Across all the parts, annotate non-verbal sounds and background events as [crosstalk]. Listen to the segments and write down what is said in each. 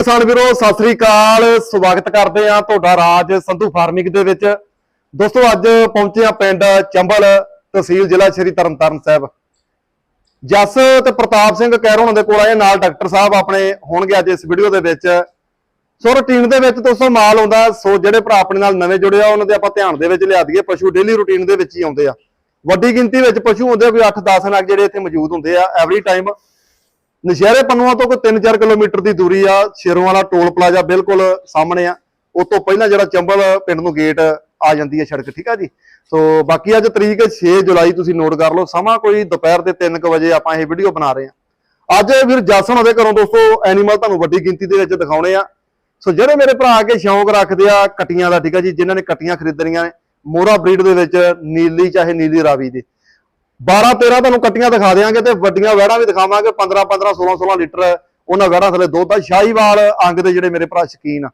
ਕਿਸਾਨ ਵੀਰੋ, ਸਤਿ ਸ੍ਰੀ ਅਕਾਲ। ਸਵਾਗਤ ਕਰਦੇ ਆ ਤੁਹਾਡਾ ਰਾਜ ਸੰਧੂ ਫਾਰਮਿੰਗ ਦੇ ਵਿੱਚ। ਦੋਸਤੋ, ਅੱਜ ਪਹੁੰਚੇ ਆ ਪਿੰਡ ਚੰਬਲ ਤਹਿਸੀਲ ਜ਼ਿਲ੍ਹਾ ਸ਼੍ਰੀ ਤਰਨਤਾਰਨ ਸਾਹਿਬ। ਜਸ ਤੇ ਪ੍ਰਤਾਪ ਸਿੰਘ ਕੈਰੋਂ ਉਹਨਾਂ ਦੇ ਕੋਲ ਆਏ, ਨਾਲ ਡਾਕਟਰ ਸਾਹਿਬ ਆਪਣੇ ਹੋਣਗੇ ਅੱਜ ਇਸ ਵੀਡੀਓ ਦੇ ਵਿੱਚ। ਸੋ ਰੂਟੀਨ ਦੇ ਵਿੱਚ ਦੋਸਤੋ, ਮਾਲ ਆਉਂਦਾ, ਸੋ ਜਿਹੜੇ ਭਰਾ ਆਪਣੇ ਨਾਲ ਨਵੇਂ ਜੁੜੇ ਆ, ਉਹਨਾਂ ਦੇ ਆਪਾਂ ਧਿਆਨ ਦੇ ਵਿੱਚ ਲਿਆ ਦਈਏ, ਪਸ਼ੂ ਡੇਲੀ ਰੂਟੀਨ ਦੇ ਵਿੱਚ ਹੀ ਆਉਂਦੇ ਆ। ਵੱਡੀ ਗਿਣਤੀ ਵਿੱਚ ਪਸ਼ੂ ਹੁੰਦੇ ਆ ਕੋਈ 8-10 ਨਗ ਜਿਹੜੇ ਇੱਥੇ ਮੌਜੂਦ ਹੁੰਦੇ ਆ। ਐਵਰੀ ਟਾਈਮ ਨਸ਼ਹਿਰੇ ਪੰਨੂਆਂ ਤੋਂ ਕੋਈ 3-4 ਕਿਲੋਮੀਟਰ ਦੀ ਦੂਰੀ ਆ, ਸ਼ੇਰੋਂ ਵਾਲਾ ਟੋਲ ਪਲਾਜ਼ਾ ਬਿਲਕੁਲ ਸਾਹਮਣੇ ਆ। ਉਸ ਤੋਂ ਪਹਿਲਾਂ ਜਿਹੜਾ ਚੰਬਲ ਪਿੰਡ ਨੂੰ ਗੇਟ ਆ ਜਾਂਦੀ ਹੈ ਸੜਕ, ਠੀਕ ਆ ਜੀ? ਸੋ ਬਾਕੀ ਅੱਜ ਤਰੀਕ 6 ਜੁਲਾਈ ਤੁਸੀਂ ਨੋਟ ਕਰ ਲਓ, ਸਮਾਂ ਕੋਈ ਦੁਪਹਿਰ ਦੇ 3 ਵਜੇ ਆਪਾਂ ਇਹ ਵੀਡੀਓ ਬਣਾ ਰਹੇ ਆ। ਅੱਜ ਵੀਰ ਜਾਸਨ ਉਹਦੇ ਘਰੋਂ ਦੋਸਤੋ ਐਨੀਮਲ ਤੁਹਾਨੂੰ ਵੱਡੀ ਗਿਣਤੀ ਦੇ ਵਿੱਚ ਦਿਖਾਉਣੇ ਆ। ਸੋ ਜਿਹੜੇ ਮੇਰੇ ਭਰਾ ਆ ਕੇ ਸ਼ੌਂਕ ਰੱਖਦੇ ਆ ਕਟੀਆਂ ਦਾ, ਠੀਕ ਆ ਜੀ, ਜਿਨ੍ਹਾਂ ਨੇ ਕਟੀਆਂ ਖਰੀਦਣੀਆਂ ਨੇ, ਮੋਰਾ ਬਰੀਡ ਦੇ ਵਿੱਚ ਨੀਲੀ ਚਾਹੇ ਨੀਲੀ ਰਾਵੀ ਦੇ। 12 13 ਤੁਹਾਨੂੰ ਕੱਟੀਆਂ ਦਿਖਾ ਦੇਾਂਗੇ ਤੇ ਵੱਡੀਆਂ ਵਹਿੜਾਂ ਵੀ ਦਿਖਾਵਾਂਗੇ 15 15 16 16 ਲੀਟਰ ਉਹਨਾਂ ਵਹਿੜਾਂ ਥੱਲੇ ਦੁੱਧ ਆ ਸ਼ਾਹੀਵਾਲ ਅੰਗ ਦੇ ਜਿਹੜੇ ਮੇਰੇ ਭਰਾ ਸ਼ਕੀਨ ਆ।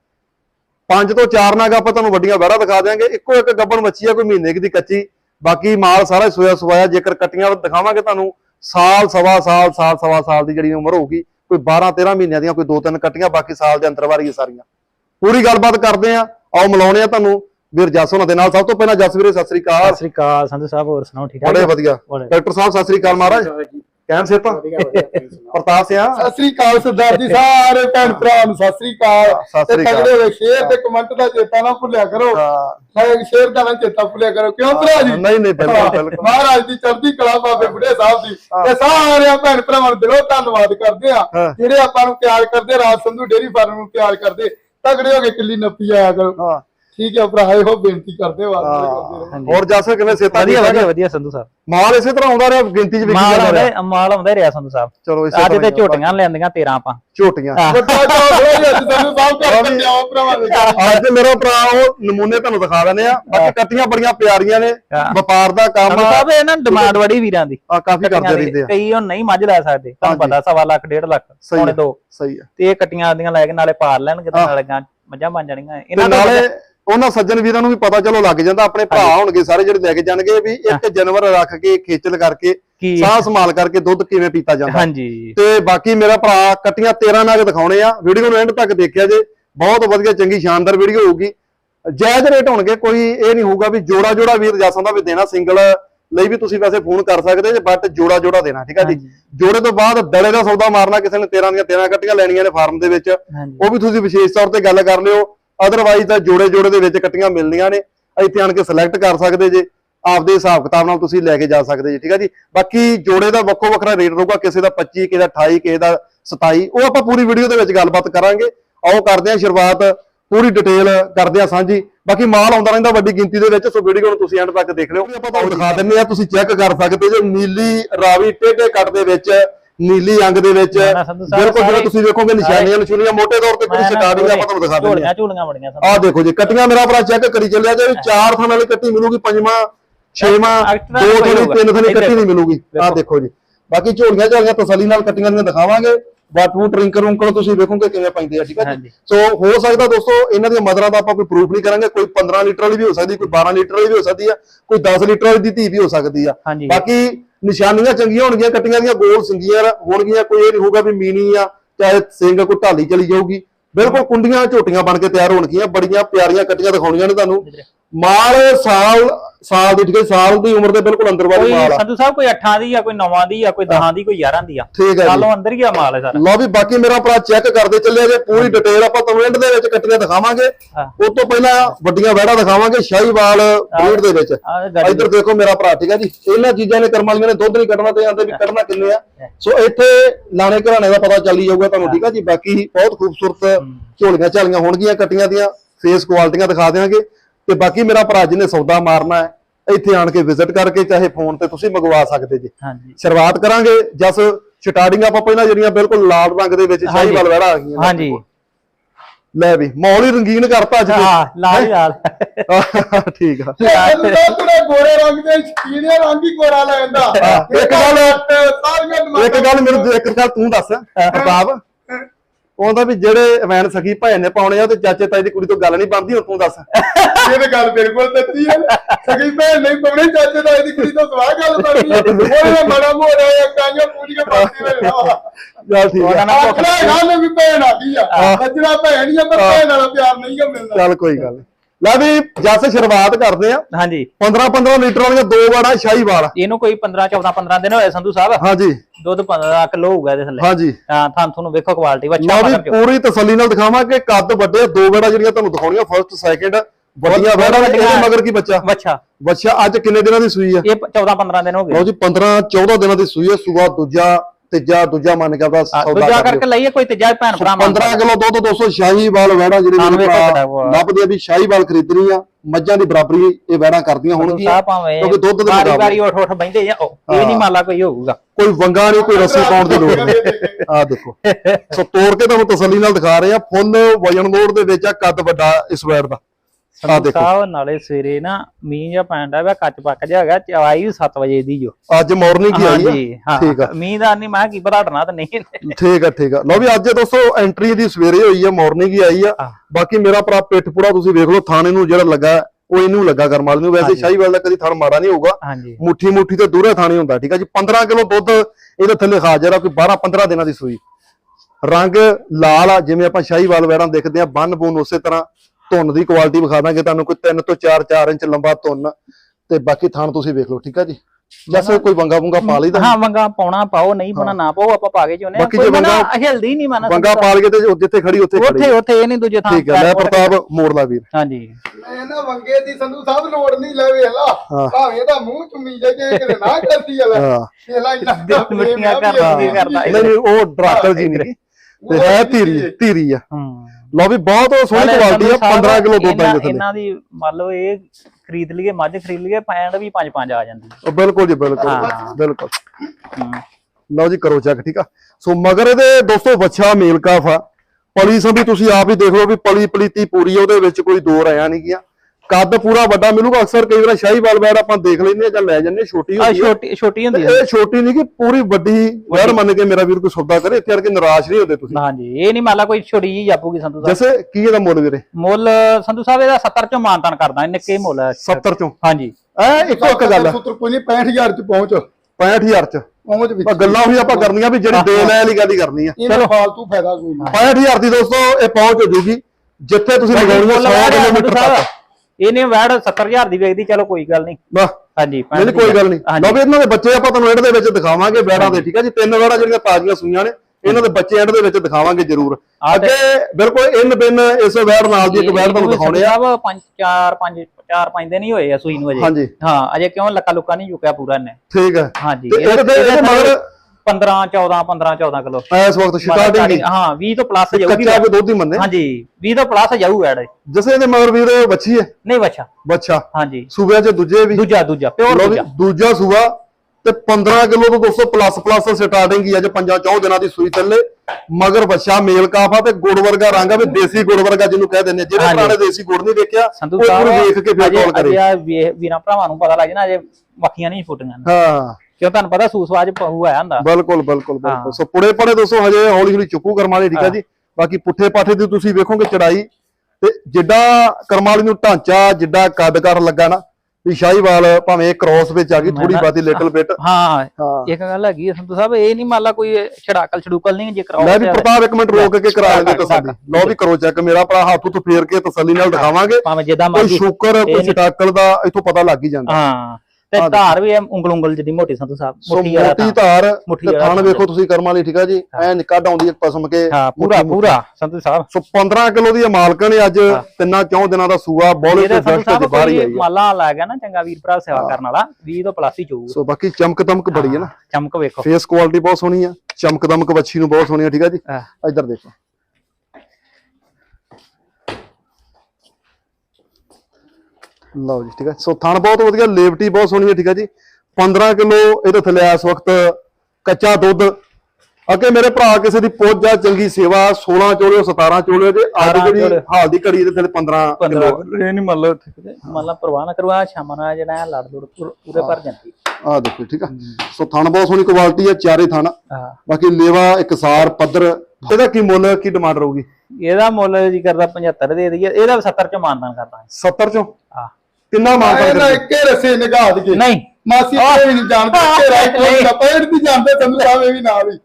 ਪੰਜ ਤੋਂ ਚਾਰ ਨਾਗ ਆਪਾਂ ਤੁਹਾਨੂੰ ਵੱਡੀਆਂ ਵਹਿੜਾਂ ਦਿਖਾ ਦੇਾਂਗੇ ਇੱਕੋ ਇੱਕ ਗੱਬਣ ਮੱਛੀ ਆ, ਕੋਈ ਮਹੀਨੇ ਕੁ ਦੀ ਕੱਚੀ। ਬਾਕੀ ਮਾਲ ਸਾਰਾ ਸੋਇਆ ਸਵਾਇਆ, ਜੇਕਰ ਕੱਟੀਆਂ ਦਿਖਾਵਾਂਗੇ ਤੁਹਾਨੂੰ, ਸਾਲ, ਸਵਾ ਸਾਲ ਸਾਲ, ਸਵਾ ਸਾਲ ਦੀ ਜਿਹੜੀ ਉਮਰ ਹੋਊਗੀ, ਕੋਈ 12 13 ਮਹੀਨਿਆਂ ਦੀਆਂ, ਕੋਈ ਦੋ ਤਿੰਨ ਕੱਟੀਆਂ, ਬਾਕੀ ਸਾਲ ਦੇ ਅੰਦਰ ਵਾਰੀ ਸਾਰੀਆਂ। ਪੂਰੀ ਗੱਲਬਾਤ ਕਰਦੇ ਆ, ਆਓ ਮਿਲਾਉਣੇ ਆ ਤੁਹਾਨੂੰ। ਵੀਰ ਜਸ ਉਹਨਾਂ ਦੇ ਨਾਲ ਸਭ ਤੋਂ ਪਹਿਲਾਂ ਜਸ ਵੀਰੇ ਸਤਿ ਸ੍ਰੀ ਅਕਾਲ। ਸਤਿ ਸ੍ਰੀ ਅਕਾਲ ਸੰਧੂ ਸਾਹਿਬ ਹੋਰ ਸੁਣਾਓ ਠੀਕ ਠਾਕ? ਬੜੇ ਵਧੀਆ। ਡਾਕਟਰ ਸਾਹਿਬ ਸਤਿ ਸ੍ਰੀ ਅਕਾਲ ਮਹਾਰਾਜ। ਕਹਿਣ ਸਿਹਤਾਂ? ਪ੍ਰਤਾਪ ਸਿੰਘ ਸਤਿ ਸ੍ਰੀ ਅਕਾਲ ਸਰਦਾਰ ਜੀ ਸਾਰੇ ਭੈਣ ਭਰਾ ਨੂੰ ਸਤਿ ਸ੍ਰੀ ਅਕਾਲ। ਤੇ। ਤਗੜੇ ਹੋਏ ਸ਼ੇਅਰ ਤੇ ਕਮੈਂਟ ਦਾ ਚੇਤਾ ਨਾ ਭੁੱਲਿਆ ਕਰੋ। ਲਾਈਕ ਸ਼ੇਅਰ ਦਾ ਨਾ ਚੇਤਾ ਭੁੱਲਿਆ ਕਰੋ। ਕਿਉਂ ਭਰਾ ਜੀ? ਨਹੀਂ ਨਹੀਂ ਬਿਲਕੁਲ ਬਿਲਕੁਲ। ਮਹਾਰਾਜ ਦੀ ਚੜ੍ਹਦੀ ਕਲਾ ਬਾਬੇ ਬੁੱਢੇ ਸਾਹਿਬ ਦੀ। ਤੇ ਸਾਰਿਆਂ ਭੈਣ ਭਰਾਵਾਂ ਨੂੰ ਦਿਲੋਂ ਧੰਨਵਾਦ ਕਰਦੇ ਆ ਹਾਂ। ਜਿਹੜੇ ਆਪਾਂ ਨੂੰ ਪਿਆਰ ਕਰਦੇ ਰਾਜ ਸੰਧੂ ਡੇਰੀ ਫਾਰਮ ਨੂੰ ਪਿਆਰ ਕਰਦੇ ਤਗੜੇ ਹੋ ਕੇ ਕਿੱਲੀ ਨੱਪੀ ਆਇਆ ਕਰੋ। ਹਾਂ। ਠੀਕ ਹੈ ਭਰਾ ਇਹੋ ਬੇਨਤੀ ਕਰਦੇ ਹੋ ਆਪ। ਹੋਰ ਜਸ ਕਿਵੇਂ ਸਿਹਤਾਂ ਵਧੀਆ ਵਧੀਆ? ਵਧੀਆ ਸੰਧੂ ਸਾਹਿਬ। ਮਾਲ ਇਸੇ ਤਰ੍ਹਾਂ ਆਉਂਦਾ ਰਿਹਾ ਗਿਣਤੀ ਚ ਵਿਕੀ ਮਾਲ ਜਾਂਦਾ ਰਿਹਾ? ਆਉਂਦਾ ਮਾਲ ਆਉਂਦਾ ਹੀ ਰਿਹਾ ਸੰਧੂ ਸਾਹਿਬ। ਚਲੋ ਇਸੇ ਅੱਜ ਤਰ੍ਹਾਂ ਤੇ ਹੀ ਝੋਟੀਆਂ ਲੈਂਦੀਆਂ 13 ਆਪਾਂ। ਝੋਟੀਆਂ। ਹਾਂ। ਜੋ ਅੱਜ ਸੰਧੂ ਸਾਹਿਬ ਕਰ ਦਿੰਦੇ ਆ ਉਹ ਭਰਾਵਾਂ ਦੇ ਅੱਜ ਮੇਰਾ ਭਰਾ ਉਹ ਨਮੂਨੇ ਤੁਹਾਨੂੰ ਦਿਖਾ ਦਿੰਦੇ ਆ। ਬਾਕੀ ਕੱਟੀਆਂ ਬੜੀਆਂ ਪਿਆਰੀਆਂ ਨੇ ਹਾਂ। ਵਪਾਰ ਦਾ ਕੰਮ ਸੰਧੂ ਸਾਹਿਬ ਇਹ ਨਾ ਡਿਮਾਂਡ ਬੜੀ ਵੀਰਾਂ ਦੀ। ਆ ਕਾਫੀ ਕਰਦੇ ਰਹਿੰਦੇ ਆ। ਕਈ ਹੁਣ ਨਹੀਂ ਮੱਝ ਲੈ ਸਕਦੇ ਤੁਹਾਨੂੰ ਹਾਂਜੀ। ਪਤਾ ਸਵਾ ਲੱਖ ਡੇਢ ਲੱਖ ਸਹੀ ਪੌਣੇ ਆ। ਦੋ। ਸਹੀ ਆ ਤੇ ਇਹ ਕਟੀਆਂ ਆਦੀਆਂ ਲੈ ਕੇ ਨਾਲੇ ਪਾਰ ਲੈਣਗੇ ਤੇ ਹਾਂ। ਨਾਲੇ ਗਾਂ ਮੱਝਾਂ ਬਣ ਜਾਣਗੀਆਂ ਤੇ ਇਹਨਾਂ ਨਾਲੇ ਉਹਨਾਂ ਸੱਜਣ ਵੀਰਾਂ ਨੂੰ ਵੀ ਪਤਾ ਚਲੋ ਲੱਗ ਜਾਂਦਾ ਆਪਣੇ ਭਰਾ ਹੋਣਗੇ ਸਾਰੇ ਜਿਹੜੇ ਲੈ ਕੇ ਜਾਣਗੇ ਵੀ ਇੱਕ ਜਾਨਵਰ ਰੱਖ ਕੇ ਖੇਚਲ ਕਰਕੇ ਸਾਹ ਸੰਭਾਲ ਕਰਕੇ ਦੁੱਧ ਕਿਵੇਂ ਪੀਤਾ ਜਾਂਦਾ। ਹਾਂਜੀ। ਤੇ ਬਾਕੀ ਮੇਰਾ ਭਰਾ ਕੱਟੀਆਂ 13 ਨਗ ਦਿਖਾਉਣੇ ਆ ਵੀਡੀਓ ਨੂੰ ਐਂਡ ਤੱਕ ਦੇਖਿਆ ਜੇ ਬਹੁਤ ਵਧੀਆ ਚੰਗੀ ਸ਼ਾਨਦਾਰ ਵੀਡੀਓ ਹੋਊਗੀ। ਜਾਇਜ਼ ਰੇਟ ਹੋਣਗੇ ਕੋਈ ਇਹ ਨਹੀਂ ਹੋਊਗਾ ਵੀ ਜੋੜਾ ਜੋੜਾ ਵੀਰ ਜਸਾਂ ਦਾ ਵੀ ਦੇਣਾ ਸਿੰਗਲ ਲਈ ਵੀ ਤੁਸੀਂ ਵੈਸੇ ਫੋਨ ਕਰ ਸਕਦੇ ਜੇ ਬਟ ਜੋੜਾ ਜੋੜਾ ਦੇਣਾ ਠੀਕ ਆ ਜੀ। ਜੋੜੇ ਤੋਂ ਬਾਅਦ ਦੜੇ ਦਾ ਸੌਦਾ ਮਾਰਨਾ ਕਿਸੇ ਨੇ 13 ਦੀਆਂ 13 ਕੱਟੀਆਂ ਲੈਣੀਆਂ ਨੇ ਫਾਰਮ ਦੇ ਵਿੱਚ। ਉਹ ਵੀ ਤੁਸੀਂ ਵਿਸ਼ੇਸ਼ ਤੌਰ ਤੇ ਗੱਲ ਕਰ ਲਿਓ ਅਦਰਵਾਈਜ਼ ਤਾਂ ਜੋੜੇ ਜੋੜੇ ਦੇ ਵਿੱਚ ਕੱਟੀਆਂ ਮਿਲਣੀਆਂ ਨੇ ਇੱਥੇ ਆਣ ਕੇ ਸਿਲੈਕਟ ਕਰ ਸਕਦੇ ਜੇ ਆਪਦੇ ਹਿਸਾਬ ਕਿਤਾਬ ਨਾਲ ਤੁਸੀਂ ਲੈ ਕੇ ਜਾ ਸਕਦੇ ਜੀ ਠੀਕ ਆ ਜੀ? ਬਾਕੀ ਜੋੜੇ ਦਾ ਵੱਖੋ ਵੱਖਰਾ ਰੇਟ ਰਹੂਗਾ ਕਿਸੇ ਦਾ 25 ਕਿਸੇ ਦਾ 28 ਕਿਸੇ ਦਾ 27 ਉਹ ਆਪਾਂ ਪੂਰੀ ਵੀਡੀਓ ਦੇ ਵਿੱਚ ਗੱਲਬਾਤ ਕਰਾਂਗੇ। ਆਓ ਕਰਦੇ ਹਾਂ ਸ਼ੁਰੂਆਤ ਪੂਰੀ ਡਿਟੇਲ ਕਰਦੇ ਹਾਂ ਸਾਂਝੀ। ਬਾਕੀ ਮਾਲ ਆਉਂਦਾ ਰਹਿੰਦਾ ਵੱਡੀ ਗਿਣਤੀ ਦੇ ਵਿੱਚ ਸੋ ਵੀਡੀਓ ਨੂੰ ਤੁਸੀਂ ਐਂਡ ਤੱਕ ਦੇਖ ਲਿਓ। ਆਪਾਂ ਤੁਹਾਨੂੰ ਦਿਖਾ ਦਿੰਨੇ ਆ ਤੁਸੀਂ ਚੈੱਕ ਕਰ ਸਕਦੇ ਜੇ ਨੀਲੀ ਰਾਵੀ ਟੇਢੇ ਕੱਟ ਦੇ ਵਿੱਚ ਨੀਲੀ ਅੰਗ ਦੇ ਵਿੱਚ। ਬਿਲਕੁਲ ਜਿਹੜਾ ਤੁਸੀਂ ਵੇਖੋਗੇ ਨਿਸ਼ਾਨੀਆਂ ਨਿਸ਼ਾਨੀਆਂ ਮੋਟੇ ਤੌਰ ਤੇ ਪੂਰੀ ਸਟਾਰਟਿੰਗ ਆਪਾਂ ਤੁਹਾਨੂੰ ਦਿਖਾ ਦਿੰਦੇ ਆ ਝੋਲੀਆਂ ਬੜੀਆਂ ਸੰਧੂ ਆਹ ਦੇਖੋ ਜੀ ਕੱਟੀਆਂ ਮੇਰਾ ਭਰਾ ਚੈੱਕ ਕਰੀ ਚੱਲਿਆ ਜੇ ਚਾਰ ਥਾਂ ਵਾਲੀ ਕੱਟੀ ਮਿਲੂਗੀ ਪੰਜਵਾਂ ਛੇਵਾਂ ਦੋ ਥਾਂ। ਤਿੰਨ ਥਾਂ ਕੱਟੀ ਨਹੀਂ ਮਿਲੂਗੀ। ਆਹ ਦੇਖੋ। ਜੀ। ਬਾਕੀ ਝੋਲੀਆਂ ਝੋਲੀਆਂ ਤਸੱਲੀ ਨਾਲ ਕੱਟੀਆਂ ਦੀਆਂ ਦਿਖਾਵਾਂਗੇ। ਵਾਟੂ ਟ੍ਰਿੰਕਰ ਉਂਕਲ ਤੁਸੀਂ ਵੇਖੋਗੇ ਕਿਵੇਂ ਪੈਂਦੇ ਆ ਠੀਕ ਹੈ ਜੀ। ਸੋ ਹੋ ਸਕਦਾ ਦੋਸਤੋ ਇਹਨਾਂ ਦੀਆਂ ਮਦਰਾਂ ਦਾ ਆਪਾਂ ਕੋਈ ਪ੍ਰੂਫ ਨਹੀਂ ਕਰਾਂਗੇ। ਕੋਈ 15 ਲੀਟਰ ਵਾਲੀ ਵੀ ਹੋ ਸਕਦੀ ਕੋਈ 12 ਲੀਟਰ ਵਾਲੀ ਵੀ ਹੋ ਸਕਦੀ ਆ ਕੋਈ 10 ਲੀਟਰ ਵਾਲੀ ਦੀ ਧੀ ਵੀ ਹੋ ਸਕਦੀ ਆ। ਬਾਕੀ ਨਿਸ਼ਾਨੀਆਂ ਚੰਗੀਆਂ ਹੋਣਗੀਆਂ ਕੱਟੀਆਂ ਦੀਆਂ ਗੋਲ ਸਿੰਗੀਆਂ ਹੋਣਗੀਆਂ ਕੋਈ ਇਹ ਨਹੀਂ ਹੋਊਗਾ ਵੀ ਮੀਣੀ ਆ ਚਾਹੇ ਸਿੰਘ ਕੋਈ ਢਾਲੀ ਚਲੀ ਜਾਊਗੀ। ਬਿਲਕੁਲ ਕੁੰਡੀਆਂ ਝੋਟੀਆਂ ਬਣ ਕੇ ਤਿਆਰ ਹੋਣਗੀਆਂ ਬੜੀਆਂ ਪਿਆਰੀਆਂ ਕੱਟੀਆਂ ਦਿਖਾਉਣੀਆਂ ਨੇ ਤੁਹਾਨੂੰ। ਮਾਲ ਸਾਲ ਸਾਲ ਦੀ ਠੀਕ ਹੈ ਸਾਲ ਦੀ ਉਮਰ ਦੇ ਬਿਲਕੁਲ ਅੰਦਰ ਵਾਲੀ ਕੋਈ ਮਾਲ ਆ। ਸੰਧੂ ਸਾਹਿਬ ਕੋਈ 8 ਦੀ ਆ ਕੋਈ 9 ਦੀ ਆ ਕੋਈ 10 ਦੀ ਕੋਈ 11 ਦੀ ਆ। ਠੀਕ ਹੈ ਜੀ। ਅੰਦਰ ਹੀ ਆ ਮਾਲ ਹੈ ਸਾਰਾ। ਲਓ ਵੀ ਬਾਕੀ ਮੇਰਾ ਭਰਾ ਚੈੱਕ ਕਰਦੇ ਚੱਲਿਆ ਜੇ ਪੂਰੀ ਡਿਟੇਲ ਆਪਾਂ ਤੁਹਾਨੂੰ ਦੇ ਵਿੱਚ ਕੱਟੀਆਂ ਦਿਖਾਵਾਂਗੇ। ਉਸ ਤੋਂ ਪਹਿਲਾਂ ਵੱਡੀਆਂ ਵਹਿੜਾ ਦਿਖਾਵਾਂਗੇ ਸ਼ਾਹੀਵਾਲ ਬਰੀਡ ਦੇ ਵਿੱਚ। ਇੱਧਰ ਦੇਖੋ ਮੇਰਾ ਭਰਾ ਠੀਕ ਹੈ ਜੀ। ਇਹਨਾਂ ਚੀਜ਼ਾਂ ਨੇ ਕਰਮ ਵਾਲੀਆਂ ਨੇ ਦੁੱਧ ਨਹੀਂ ਕੱਢਣਾ ਤੇ ਆਂਦੇ ਵੀ ਕੱਢਣਾ ਕਿੰਨੇ ਆ। ਸੋ ਇੱਥੇ ਲਾਣੇ ਘਰਾਣੇ ਦਾ ਪਤਾ ਚੱਲ ਜਾਊਗਾ ਤੁਹਾਨੂੰ ਠੀਕ ਹੈ ਜੀ। ਬਾਕੀ ਬਹੁਤ ਖੂਬਸੂਰਤ ਝੋਲੀਆਂ ਝਾਲੀਆਂ ਹੋਣਗੀਆਂ ਕੱਟੀਆਂ ਦੀਆਂ। ਫੇਸ ਕੁਆਲਟੀਆਂ ਦਿਖਾ ਦੇਵਾਂਗੇ ਤੇ ਬਾਕੀ ਮੇਰਾ ਭਰਾ ਜਿਹਨੇ ਸੌਦਾ ਮਾਰਨਾ ਹੈ ਇੱਥੇ ਆਣ ਕੇ ਵਿਜ਼ਿਟ ਕਰਕੇ ਚਾਹੇ ਫੋਨ ਤੇ ਤੁਸੀਂ ਮੰਗਵਾ ਸਕਦੇ ਜੀ। ਹਾਂਜੀ। ਸ਼ੁਰੂਆਤ ਕਰਾਂਗੇ ਜਸ ਸਟਾਰਟਿੰਗ ਆਪਾਂ ਪਹਿਲਾਂ ਜਿਹੜੀਆਂ ਬਿਲਕੁਲ ਲਾਲ ਰੰਗ ਦੇ ਵਿੱਚ ਸ਼ਾਹੀਵਾਲ ਵੜਾ ਆ ਗਈਆਂ। ਹਾਂਜੀ। ਲੈ ਵੀ ਮਾਹੌਲ ਹੀ ਰੰਗੀਨ ਕਰਤਾ ਅੱਜ ਹਾਂ ਲਾਲ ਲਾਲ। [laughs] ਠੀਕ ਆ। ਥੋੜੇ ਗੋਰੇ ਰੰਗ ਦੇ ਆ, ਰੰਗ ਹੀ ਗੋਰਾ ਲੈ ਜਾਂਦਾ ਇੱਕ ਗੱਲ- ਸਾਰੀਆਂ ਇੱਕ ਗੱਲ ਮੈਨੂੰ ਇੱਕ ਗੱਲ ਤੂੰ ਦੱਸ ਪ੍ਰਤਾਪ ਉਹਦਾ ਵੀ ਜਿਹੜੇ ਵੈਨ ਸਖੀ ਭੈਣ ਨੇ ਪਾਉਣੇ ਆ ਤੇ ਚਾਚੇ ਤਾਈ ਦੀ ਕੁੜੀ ਤੋਂ ਗੱਲ ਨਹੀਂ ਬਣਦੀ ਹੁਣ ਤੂੰ ਦੱਸ। ਇਹ ਤੇ ਗੱਲ ਬਿਲਕੁਲ ਸੱਚੀ ਹੈ ਸਗੀ ਭੈਣ ਨਹੀਂ ਪਵਣੇ ਚਾਚੇ ਦਾ ਇਹਦੀ ਕੁੜੀ ਤੋਂ ਸਵਾਹ ਗੱਲ ਕਰਨੀ ਹੈ ਉਹਨੇ ਬੜਾ ਮੋੜਾ ਹੈ ਕਾਂਗਾ ਪੂਰੀਆਂ ਪਾਉਂਦੀ ਰਹੇ ਚੱਲ ਠੀਕ ਉਹਦਾ ਭੁੱਖ ਆਖਣਾ ਨੇ ਵੀ ਭੈਣ ਆ ਗਈ ਆ। ਬੱਜਣਾ ਭੈਣ ਹੀ ਆ ਪਰ ਭੈਣ ਵਾਲਾ ਪਿਆਰ ਨਹੀਂ ਗਾ ਮਿਲਦਾ ਚੱਲ ਕੋਈ ਗੱਲ। ਲੈ ਵੀ ਜੱਸ ਸ਼ੁਰੂਆਤ ਕਰਦੇ ਆ। ਹਾਂਜੀ। 15 15 ਲੀਟਰ ਵਾਲੀਆਂ ਦੋ ਵਾੜਾ ਸ਼ਾਹੀਵਾਲ ਇਹਨੂੰ ਕੋਈ 15 14 15 ਦਿਨ ਹੋਏ ਸੰਧੂ ਸਾਹਿਬ। ਹਾਂਜੀ। ਦੁੱਧ 15 ਕਿਲੋ ਹੋਊਗਾ ਇਹਦੇ ਥੱਲੇ। ਹਾਂਜੀ। ਹਾਂ ਥਾਂ ਤੁਹਾਨੂੰ ਵੇਖੋ ਕੁਆਲਿਟੀ ਵੱਛਾ ਲਓ ਵੀ ਪੂਰੀ ਤਸੱਲੀ ਨਾਲ ਦਿਖਾਵਾਂਗੇ ਕੱਦ ਵੱਡੇ ਦੋ ਵੇੜਾ ਜਿਹੜੀਆਂ ਤੁਹਾਨੂੰ ਦਿਖਾਉਣੀਆਂ ਫਰਸਟ ਸੈਕਿੰਡ ਵੱਡੀਆਂ ਵੇੜਾ। ਇਹਦੇ ਮਗਰ ਕੀ ਬੱਚਾ ਵੱਛਾ। ਬੱਚਾ ਅੱਜ ਕਿੰਨੇ ਦਿਨਾਂ ਦੀ ਸੂਈ ਆ? ਇਹ 14 15 ਦਿਨ ਹੋ ਗਏ। ਲਓ ਜੀ 15 14 ਦਿਨਾਂ ਦੀ ਸੂਈ ਆ ਸੂਆ ਦੂਜਾ ਤੀਜਾ ਦੂਜਾ ਮੰਨ ਕੇ ਆਪਦਾ ਹਾਂ, ਸੌਦਾ ਦੂਜਾ ਕਰ ਕਰਕੇ ਲਈਏ ਕੋਈ ਤੇਜਾ ਭੈਣ ਭਰਾ 15 ਕਿਲੋ ਦੁੱਧ 200 ਸ਼ਾਹੀਵਾਲ ਵੈੜਾ ਜਿਹੜੇ ਮੇਰੇ ਭਰਾ। ਲੱਭਦੇ ਆ ਵੀ ਸ਼ਾਹੀਵਾਲ ਖਰੀਦਣੀ ਆ ਮੱਝਾਂ ਦੀ ਬਰਾਬਰੀ ਇਹ ਵੈੜਾ ਕਰਦੀਆਂ ਹੋਣਗੀਆਂ ਕਿਉਂਕਿ ਦੁੱਧ ਦੇ ਵਾਰੀ। ਵਾਰੀ ਉੱਠ ਉੱਠ ਬੈਂਦੇ ਜਾਂ ਉਹ, ਇਹ ਨਹੀਂ ਮਾਲਾ ਕੋਈ ਹੋਊਗਾ। ਕੋਈ ਵੰਗਾ ਨਹੀਂ ਕੋਈ ਰੱਸੀ ਪਾਉਣ ਦੀ ਲੋੜ ਨਹੀਂ। ਆ ਦੇਖੋ। ਸੋ ਤੋੜ ਕੇ ਤੁਹਾਨੂੰ ਤਸੱਲੀ ਨਾਲ ਦਿਖਾ ਰਹੇ ਆ ਫੁੱਲ ਵਜਨ ਮੋੜ ਦੇ ਵਿੱਚ ਆ ਕੱਦ ਵੱਡਾ ਇਸ ਵੈੜ ਦਾ। ਆ ਦੇਖੋ। ਸਾਹਿਬ ਨਾਲੇ ਸਵੇਰੇ ਨਾ ਮੀਂਹ ਜਾਂ ਪੈਂਦਾ ਵਾ ਕੱਚ ਪੱਕ ਜਾ ਹੈਗਾ ਚਵਾਈ ਵੀ 7 ਵਜੇ ਦੀ ਜੋ ਅੱਜ ਮਾਰਨਿੰਗ ਹੀ ਆਈ ਹਾਂਜੀ ਆ ਹਾਂ। ਠੀਕ ਆ। ਮੀਂਹ ਦਾ ਨਹੀਂ ਮੈਂ ਕੀ ਪਤਾ ਹਟਣਾ ਤਾਂ ਨਹੀਂ। ਠੀਕ ਆ ਠੀਕ ਆ। ਲਓ ਵੀ ਅੱਜ ਦੋਸਤੋ ਐਂਟਰੀ ਦੀ ਸਵੇਰੇ ਹੋਈ ਆ ਮਾਰਨਿੰਗ ਹੀ ਆਈ ਆ। ਬਾਕੀ ਮੇਰਾ ਭਰਾ ਪਿੱਠ ਪੂੜਾ ਤੁਸੀਂ ਵੇਖ ਲਓ ਥਾਣੇ ਨੂੰ ਜਿਹੜਾ ਲੱਗਾ ਉਹ ਇਹਨੂੰ ਲੱਗਾ ਕਰਮਾਲ ਨੂੰ। ਵੈਸੇ। ਸ਼ਾਹੀਵਾਲ ਦਾ ਕਦੀ ਥਣ ਮਾੜਾ ਨਹੀਂ ਹੋਊਗਾ। ਮੁੱਠੀ ਮੁੱਠੀ ਤੇ ਦੂਰੇ ਥਾਣੇ ਹੁੰਦਾ ਠੀਕ ਆ ਜੀ। 15 ਕਿਲੋ ਦੁੱਧ ਇਹਦੇ ਥੱਲੇ ਹਾਜ਼ਰ ਆ ਕੋਈ 12 15 ਦਿਨਾਂ ਦੀ ਸੂਈ। ਰੰਗ ਲਾਲ ਆ ਜਿਵੇਂ ਆਪਾਂ ਸ਼ਾਹੀਵਾਲ ਵੈੜਾਂ ਦੇਖਦੇ ਆ ਬੰਨ ਬੂਨ ਉਸੇ ਤਰ੍ਹਾਂ। ਧੁੰਨ ਦੀ ਕੁਆਲਿਟੀ ਵਿਖਾ ਦਾਂਗੇ ਤੁਹਾਨੂੰ ਕੋਈ 3 ਤੋਂ 4 4 ਇੰਚ ਲੰਬਾ ਧੁੰਨ। ਤੇ ਬਾਕੀ ਥਾਣ ਤੁਸੀਂ ਵੇਖ ਲਓ ਠੀਕ ਆ ਜੀ? ਜੈਸੇ ਕੋਈ ਵੰਗਾ ਵੰਗਾ ਪਾ ਲਈਦਾ ਹਾਂ ਵੰਗਾ ਪਾਉਣਾ ਪਾਓ ਨਹੀਂ ਪਾਉਣਾ ਨਾ ਪਾਓ ਆਪਾਂ ਪਾ ਕੇ ਬਾਕੀ ਕੋਈ ਵੰਗਾ- ਹਿਲਦੀ ਨਹੀਂ ਮਨਾ ਵੰਗਾ ਪਾਲ ਕੇ ਤੇ ਜਿੱਥੇ ਖੜੀ ਉੱਥੇ ਖੜੀ। ਉੱਥੇ ਉੱਥੇ ਇਹ ਨਹੀਂ ਦੂਜੇ ਥਾਂ ਠੀਕ ਹੈ ਲੈ ਪ੍ਰਤਾਪ ਮੋੜ ਲਾ ਵੀਰ। ਹਾਂਜੀ। ਮੈਂ ਨਾ ਵੰਗੇ ਦੀ ਸੰਧੂ ਸਾਹਿਬ ਲੋੜ ਨਹੀਂ ਲੈ ਵੇਖ ਲਾ। ਭਾਵੇਂ ਇਹਦਾ ਮੂੰਹ ਚੁੰਮੀ ਜੇ ਕਿ ਕਿਤੇ ਨਾ ਕਰਦੀ ਆ ਲੈ। ਹਾਂ। ਵੇਖ ਲਾ ਇੰਨਾ ਮਿੱਠੀਆਂ ਕਰਦਾ, ਕੀ ਕਰਦਾ। ਨਹੀਂ ਨਹੀਂ ਉਹ ਡਰਾਕਲ ਜੀ ਨਹੀਂ। ਤੇ ਹੈ ਧੀਰੀ ਧੀਰੀ ਆ। ਹੂੰ। ਲਓ ਵੀ ਬਹੁਤ ਸੋਹਣੀ ਕੁਆਲਿਟੀ ਆ ਸੰਧੂ ਸਾਹਿਬ 15 ਕਿਲੋ ਦੁੱਧ ਆ ਇਹਨਾਂ- ਇਹਦੇ ਥੱਲੇ ਇਹਨਾਂ ਦੀ ਮੰਨ ਲਓ ਇਹ ਖਰੀਦ ਲਈਏ ਮੱਝ ਖਰੀਦ ਲਈਏ ਪੈਂਡ ਵੀ 5-5 ਆ ਜਾਂਦੀ ਬਿਲਕੁਲ ਜੀ ਬਿਲਕੁਲ। ਬਿਲਕੁਲ। ਲਓ ਜੀ ਕਰੋ ਚੈੱਕ ਠੀਕ ਆ? ਸੋ ਮਗਰ ਇਹਦੇ ਦੋਸਤੋ ਬੱਚਾ ਮੇਲ ਕਾਫ ਆ। ਪਲੀ ਸੰਭੀ ਤੁਸੀਂ ਆਪ ਹੀ ਦੇਖ ਲਓ ਵੀ ਪਲੀ ਪਲੀਤੀ ਪੂਰੀ ਉਹਦੇ ਵਿੱਚ ਕੋਈ ਦੋ ਰਿਆ ਨਹੀਂ ਗਿਆ। ਕੱਦ ਪੂਰਾ ਵੱਡਾ ਮਿਲੂਗਾ ਅਕਸਰ ਕਈ ਵਾਰ ਸ਼ਾਹੀਵਾਲ ਵੈੜ ਆਪਾਂ ਦੇਖ ਲੈਂਦੇ ਆ ਜਾਂ ਲੈ ਜਾਂਦੇ ਆ, ਛੋਟੀ ਆ ਹੁੰਦੀ ਆ ਛੋਟੀ ਛੋਟੀ ਹੁੰਦੀ ਹੈ। ਇਹ ਛੋਟੀ ਨਹੀਂ ਕਿ ਪੂਰੀ ਵੱਡੀ ਵੈੜ ਮੰਨ ਕੇ ਮੇਰਾ ਵੀਰ ਕੋਈ ਸੌਦਾ ਕਰੇ ਇੱਥੇ ਕਰਕੇ ਨਿਰਾਸ਼ ਨਹੀਂ ਹੁੰਦੇ ਤੁਸੀਂ। ਹਾਂਜੀ ਇਹ ਨਹੀਂ ਮੰਨ ਲਾ ਕੋਈ ਛੋਟੀ ਜੀ ਜਾਪੂਗੀ ਸੰਧੂ ਸਾਹਿਬ। ਜੈਸੇ ਕੀ ਇਹਦਾ ਮੁੱਲ ਵੀਰੇ? ਮੁੱਲ ਸੰਧੂ ਸਾਹਿਬ ਇਹਦਾ 70 ਚੋਂ ਮਾਨਤਾਨ ਕਰਦਾ ਇਹ ਨਿੱਕੇ ਮੁੱਲ ਹੈ। 70 ਚੋਂ? ਹਾਂਜੀ। ਐ ਇੱਕੋ ਇੱਕ ਗੱਲ ਆ ਸੂਤਰ ਕੋਈ ਨਹੀਂ 65000 ਚ ਪਹੁੰਚ। 65000 ਚ। ਪਹੁੰਚ ਵਿੱਚ। ਪਰ ਗੱਲਾਂ ਉਹੀ ਆਪਾਂ ਕਰਨੀਆਂ ਵੀ ਜਿਹੜੀ ਦੇ ਲੈ ਵਾਲੀ ਗੱਲ ਹੀ ਕਰਨੀ ਆ ਇਹਨੂੰ ਫਾਲਤੂ ਫਾਇਦਾ ਕੋਈ ਨਹੀਂ। 65000 ਦੀ ਦੋਸਤੋ ਇਹ ਪਹੁੰਚ ਹੋ ਜੂਗੀ ਜਿੱਥੇ ਤੁਸੀਂ ਲਗਾਉਣੀ ਆ 100 ਕਿਲੋਮੀਟਰ ਤੱਕ। ਇਹਨੇ ਵੈੜ 70000 ਦੀ ਵੇਚਦੀ ਚਲੋ ਕੋਈ ਗੱਲ ਨਹੀਂ। ਵਾਹ। ਹਾਂਜੀ ਨਹੀਂ ਕੋਈ ਗੱਲ ਨਹੀਂ। ਲਓ ਵੀ ਇਹਨਾਂ ਦੇ ਬੱਚੇ ਆਪਾਂ ਤੁਹਾਨੂੰ ਐਂਡ ਦੇ ਵਿੱਚ ਦਿਖਾਵਾਂਗੇ ਵੈੜਾਂ ਦੇ ਠੀਕ ਆ ਜੀ? ਤਿੰਨ ਵੈੜਾਂ ਜਿਹੜੀਆਂ ਤਾਜ਼ੀਆਂ ਸੂਈਆਂ ਨੇ ਇਹਨਾਂ ਦੇ ਬੱਚੇ ਐਂਡ ਦੇ ਵਿੱਚ ਦਿਖਾਵਾਂਗੇ ਜ਼ਰੂਰ। ਅੱਗੇ ਬਿਲਕੁਲ ਇਨ ਬਿਨ ਇਸ ਵੈੜ ਨਾਲ ਦੀ ਇੱਕ ਵੈੜ ਤੁਹਾਨੂੰ ਦਿਖਾਉਣੇ ਆ। ਪੰਜ ਚਾਰ ਪੰਜ ਚਾਰ ਪੰਜ ਦਿਨ ਹੀ ਹੋਏ ਆ ਸੂਈ ਨੂੰ ਅਜੇ। ਹਾਂ ਅਜੇ ਕਿਉਂ ਲੱਕਾ ਲੁੱਕਾ ਨਹੀਂ ਚੁੱਕਿਆ ਪੂਰਾ ਇਹਨੇ। ਠੀਕ ਹੈ ਹਾਂਜੀ। ਇਹਦੇ ਮਗਰ 15 14 15 14 ਕਿਲੋ। ਇਸ ਵਕਤ ਸਟਾਰਟਿੰਗ ਦੀ ਹਾਂ 20 ਤੋਂ ਪਲੱਸ ਜਾਊਗੀ ਕੱਚਾ ਕੋਈ ਦੁੱਧ ਹੀ ਮੰਨੇ ਹਾਂਜੀ 20 ਤੋਂ ਪਲੱਸ ਜਾਊ ਐਡ ਜਿਸੇ ਇਹਦੇ ਮਗਰ ਵੀਰ ਬੱਚੀ ਹੈ। ਨਹੀਂ ਬੱਚਾ ਬੱਚਾ ਹਾਂਜੀ। ਸੂਬਿਆਂ 'ਚ ਦੂਜੇ ਵੀ। ਦੂਜਾ ਦੂਜਾ ਪਿਓਰ ਲਓ ਵੀ ਦੂਜਾ। ਦੂਜਾ ਸੂਆ ਤੇ 15 ਕਿਲੋ ਤੋਂ 200 ਪਲੱਸ ਪਲੱਸ ਸਟਾਰਟਿੰਗ ਹੀ ਅੱਜ ਪੰਜਾਂ ਚੌਂ ਦਿਨਾਂ ਦੀ ਸੂਈ ਥੱਲੇ ਮਗਰ ਬੱਚਾ ਮੇਲ ਕਾਫਾ ਤੇ ਗੁੜ ਵਰਗਾ ਰੰਗ ਆ ਵੀ ਦੇਸੀ ਗੁੜ ਵਰਗਾ ਜਿਹਨੂੰ ਕਹਿ ਦਿੰਦੇ ਆ। ਜਿਹੜੇ ਹਾਂਜੀ। ਪੁਰਾਣੇ ਦੇਸੀ ਗੁੜ ਨਹੀਂ ਦੇਖਿਆ ਉਹ ਵੇਖ ਕੇ ਫਿਰ ਕਾਲ ਕਰੇ। ਵੇ- ਵੀਰਾਂ ਭਰਾਵਾਂ ਨੂੰ ਪਤਾ ਲੱਗ ਜਾਣਾ ਅਜੇ ਮੱਖੀਆਂ ਨਹੀਂ ਫੁੱਟੀਆਂ। ਹਾਂ। ਕਿਉਂ ਤੁਹਾਨੂੰ ਪਤਾ ਸੂਸਵਾਜ ਪਹੂ ਆਇਆ ਹੁੰਦਾ ਬਿਲਕੁਲ ਬਿਲਕੁਲ। ਸੋ ਪੁੜੇ ਪੜੇ ਦੋਸਤੋ ਹਜੇ ਹੌਲੀ ਹੌਲੀ ਚੁੱਕੂ ਕਰਮਾਂ ਵਾਲੇ ਠੀਕ ਆ। ਜੀ? ਬਾਕੀ ਪੁੱਠੇ ਪਾਠੇ ਦੀ ਤੁਸੀਂ ਵੇਖੋਗੇ ਚੜਾਈ। ਤੇ ਜਿੱਡਾ ਕਰਮਾਂ ਵਾਲੀ ਨੂੰ ਢਾਂਚਾ ਜਿੱਡਾ ਕੱਦ ਲੱਗਾ ਨਾ ਵੀ ਸ਼ਾਹੀਵਾਲ ਭਾਵੇਂ ਕ੍ਰੋਸ ਵਿੱਚ ਆ ਗਈ ਥੋੜੀ ਬਾਤੀ ਲਿਟਲ ਬਿਟ ਹਾਂ ਹਾਂ। ਇੱਕ ਗੱਲ ਹੈਗੀ ਸੰਧੂ ਸਾਹਿਬ ਇਹ ਨਹੀਂ ਮੰਨ ਲਾ ਕੋਈ ਛੜਾਕਲ ਛੜੂਕਲ ਨਹੀਂ ਜੇ ਕਰਾਓ ਮੈਂ ਵੀ ਪ੍ਰਤਾਪ ਇੱਕ ਮਿੰਟ ਰੋਕ ਕੇ ਕਰਾ ਲਾਂਗੇ ਡੱਕ, ਤਸੱਲੀ। ਲਓ ਵੀ ਕਰੋ ਚੈੱਕ ਮੇਰਾ ਭਰਾ ਹੱਥ ਉੱਤ ਫੇਰ ਕੇ ਤਸੱਲੀ ਨਾਲ ਦਿਖਾਵਾਂਗੇ। ਭਾਵੇਂ ਜਿੱਦਾਂ ਕੋਈ ਮਰਜ਼ੀ। ਸ਼ੂਕਰ ਕੋਈ ਨੀ- ਛਟਾਕਲ ਦਾ ਇਥੋਂ ਪਤਾ ਲੱਗ ਹੀ ਜਾਂਦਾ। ਹਾਂ। ਤੇ ਧਾਰ ਵੀ ਉਂਗਲ ਉਂਗਲ ਜਿੱਡੀ ਮੋਟੀ ਸੰਧੂ ਸਾਹਿਬ ਮੁੱਠੀ ਵਾਲਾ ਮੋਟੀ। ਧਾਰ ਮੁੱਠੀ ਤੇ ਵਾਲਾ ਥਣ ਵੇਖੋ ਤੁਸੀਂ ਕਰਮਾਂ ਵਾਲੀ ਠੀਕ ਆ ਜੀ? ਐ ਨਿੱਕਾ ਡਾਉਂਦੀ ਇੱਕ ਪਸਮ ਕੇ। ਹਾਂ ਪੂਰਾ ਪੂਰਾ ਸੰਧੂ ਸਾਹਿਬ। ਸੋ 15 ਕਿਲੋ ਦੀ ਇਹ ਮਾਲਕਣ ਨੇ ਅੱਜ ਤਿੰਨਾਂ ਚੌਂ ਦਿਨਾਂ ਦਾ ਸੂਆ ਬੋਲੇ ਤੋਂ ਜਸਟ ਸਾਹਿਬ ਬਾਹਰ ਹੀ ਆਈ ਆ। ਮਾਲਾ ਲੱਗ ਗਿਆ ਨਾ ਚੰਗਾ ਵੀਰ ਭਰਾ ਸੇਵਾ ਕਰਨ ਵਾਲਾ 20 ਤੋਂ ਪਲੱਸ ਹੀ ਚੋਊ ਸੋ ਬਾਕੀ ਚਮਕ ਦਮਕ ਬੜੀ ਹੈ ਨਾ। ਚਮਕ ਵੇਖੋ। ਫੇਸ ਕੁਆਲਿਟੀ ਬਹੁਤ ਸੋਹਣੀ ਆ ਚਮਕ ਦਮਕ ਵੱਛੀ ਨੂੰ ਬਹੁਤ ਸੋਹਣੀ ਆ ਠੀਕ ਆ ਜੀ? ਹਾਂ। ਇੱਧਰ ਦੇਖੋ। ਲਓ ਜੀ ਠੀਕ ਆ ਸੋ ਥਣ ਬਹੁਤ ਵਧੀਆ ਲੇਵਟੀ ਬਹੁਤ ਸੋਹਣੀ ਹੈ ਠੀਕ ਆ ਜੀ। 15 ਕਿਲੋ ਇਹਦੇ ਥੱਲੇ ਇਸ ਵਕਤ ਕੱਚਾ ਦੁੱਧ। ਅੱਗੇ ਮੇਰੇ ਭਰਾ ਕਿਸੇ ਦੀ ਪੁੱਜ ਚੰਗੀ ਸੇਵਾ 16 ਚੋਲਿਓ 17 ਚੋਲਿਓ ਤੇ ਅੱਜ 17 ਜਿਹੜੀ। ਹਾਲ ਦੀ ਘੜੀ ਇਹਦੇ ਥੱਲੇ 15 ਕਿਲੋ ਇਹ ਨਹੀਂ ਮੰਨ ਲਓ ਮੰਨ ਲਾ ਪਰਵਾਹ ਨਾ ਕਰਵਾ ਸ਼ਾਮਾਂ ਨਾਲ ਜਿਹੜਾ ਹੈ ਲੜ ਲੁੜ ਪੂਰ- ਪੂਰੇ ਭਰ ਜਾਂਦੀ। ਆ ਦੇਖੋ ਠੀਕ ਆ। ਸੋ ਥਣ ਬਹੁਤ ਸੋਹਣੀ ਕੁਆਲਿਟੀ ਆ ਚਾਰੇ ਥਣ। ਹਾਂ। ਬਾਕੀ ਲੇਵਾ ਇਕਸਾਰ ਪੱਧਰ ਇਹਦਾ ਕੀ ਮੁੱਲ ਕੀ ਡਿਮਾਂਡ ਰਹੂਗੀ? ਇਹਦਾ ਮੁੱਲ ਜੀ ਕਰਦਾ 75 ਦੇ ਦਈਏ ਇਹਦਾ 70 ਚ ਮਾਨਦਾਨ ਕਰਦਾ। 70 ਚੋਂ? ਆ ਕਿੰਨਾ ਨਾ ਕਰ ਇੱਕੇ ਰਸੇ ਨਿਗਾਹ ਦੇ ਨਹੀਂ। ਮਾਸੀ ਕੋਈ ਨਹੀਂ ਜਾਣਦਾ ਤੇਰਾ ਕੋਈ ਨਾ ਪੈਰ ਦੀ ਜਾਣਦੇ ਸਾਹਿਬ ਇਹ ਵੀ ਨਾਲ ਹੀ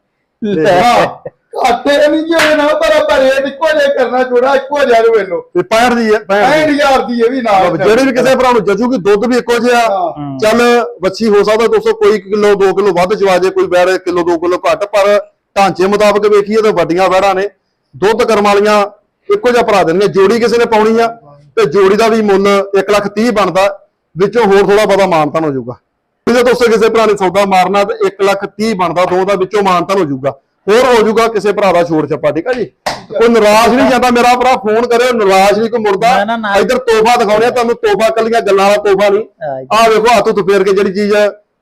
ਘਾਟੇ ਨਹੀਂ ਜਿਵੇਂ ਨਾ ਪਰ ਆਪਾਂ ਰੇਟ ਇੱਕੋ ਜਿਹਾ ਕਰਨਾ ਚੋੜਾ ਇੱਕੋ ਜਿਹਾ ਰਵੇ ਲੋ ਤੇ 65 ਦੀ ਹੈ 65 ਦੀ। 60000 ਦੀ ਇਹ ਵੀ ਨਾਲ ਜਿਹੜੇ ਵੀ ਕਿਸੇ ਭਰਾ ਨੂੰ ਜਜੂਗੀ ਦੁੱਧ ਵੀ ਇੱਕੋ ਜਿਹਾ। ਚੱਲ ਵੱਛੀ ਹੋ ਸਕਦਾ ਦੋਸਤੋ ਕੋਈ ਕਿਲੋ 2 ਕਿਲੋ ਵੱਧ ਚਵਾ ਜੇ ਕੋਈ ਵੈੜ ਕਿਲੋ 2 ਕਿਲੋ ਘੱਟ ਪਰ ਢਾਂਚੇ ਮੁਤਾਬਕ ਵੇਖੀਏ ਤਾਂ ਵੱਡੀਆਂ ਵੈੜਾਂ ਨੇ। ਦੁੱਧ ਕਰਮ ਵਾਲੀਆਂ ਇੱਕੋ ਜਿਹਾ ਭਰਾ ਦੇਣਗੇ ਜੋੜੀ ਕਿਸੇ ਨੇ ਪਾਉਣੀ ਆ। ਤੇ ਜੋੜੀ ਦਾ ਵੀ ਮੁੱਲ 1 ਲੱਖ 30 ਬਣਦਾ ਵਿੱਚੋਂ ਹੋਰ ਥੋੜਾ ਬਹੁਤਾ ਮਾਨਤਾਨ ਹੋ ਜਾਊਗਾ। ਜੇ ਦੋਸਤੋ ਕਿਸੇ ਭਰਾ ਨੇ ਸੌਦਾ ਮਾਰਨਾ ਤੇ 1 ਲੱਖ 30 ਬਣਦਾ ਦੋ ਦਾ ਵਿੱਚੋਂ ਮਾਨਤਾਨ ਹੋ ਜਾਊਗਾ। ਹੋਰ ਹੋ ਜਾਊਗਾ ਕਿਸੇ ਭਰਾ ਦਾ ਛੋੜ ਛੱਪਾ ਠੀਕ ਆ ਜੀ? ਕੋਈ ਨਾਰਾਜ਼ ਨਹੀਂ ਜਾਂਦਾ ਮੇਰਾ ਭਰਾ ਫੋਨ ਕਰੇ ਨਾਰਾਜ਼ ਨਹੀਂ ਕੋਈ ਨਾ। ਇੱਧਰ ਤੋਹਫਾ ਦਿਖਾਉਣੇ ਆ ਤੁਹਾਨੂੰ ਤੋਹਫਾ ਕੱਲੀਆਂ ਗੱਲਾਂ ਵਾਲਾ ਤੋਹਫਾ ਨਹੀਂ। ਆ, ਆਹ ਵੇਖੋ ਹੱਥ ਉੱਤੇ ਫੇਰ ਕੇ ਜਿਹੜੀ ਚੀਜ਼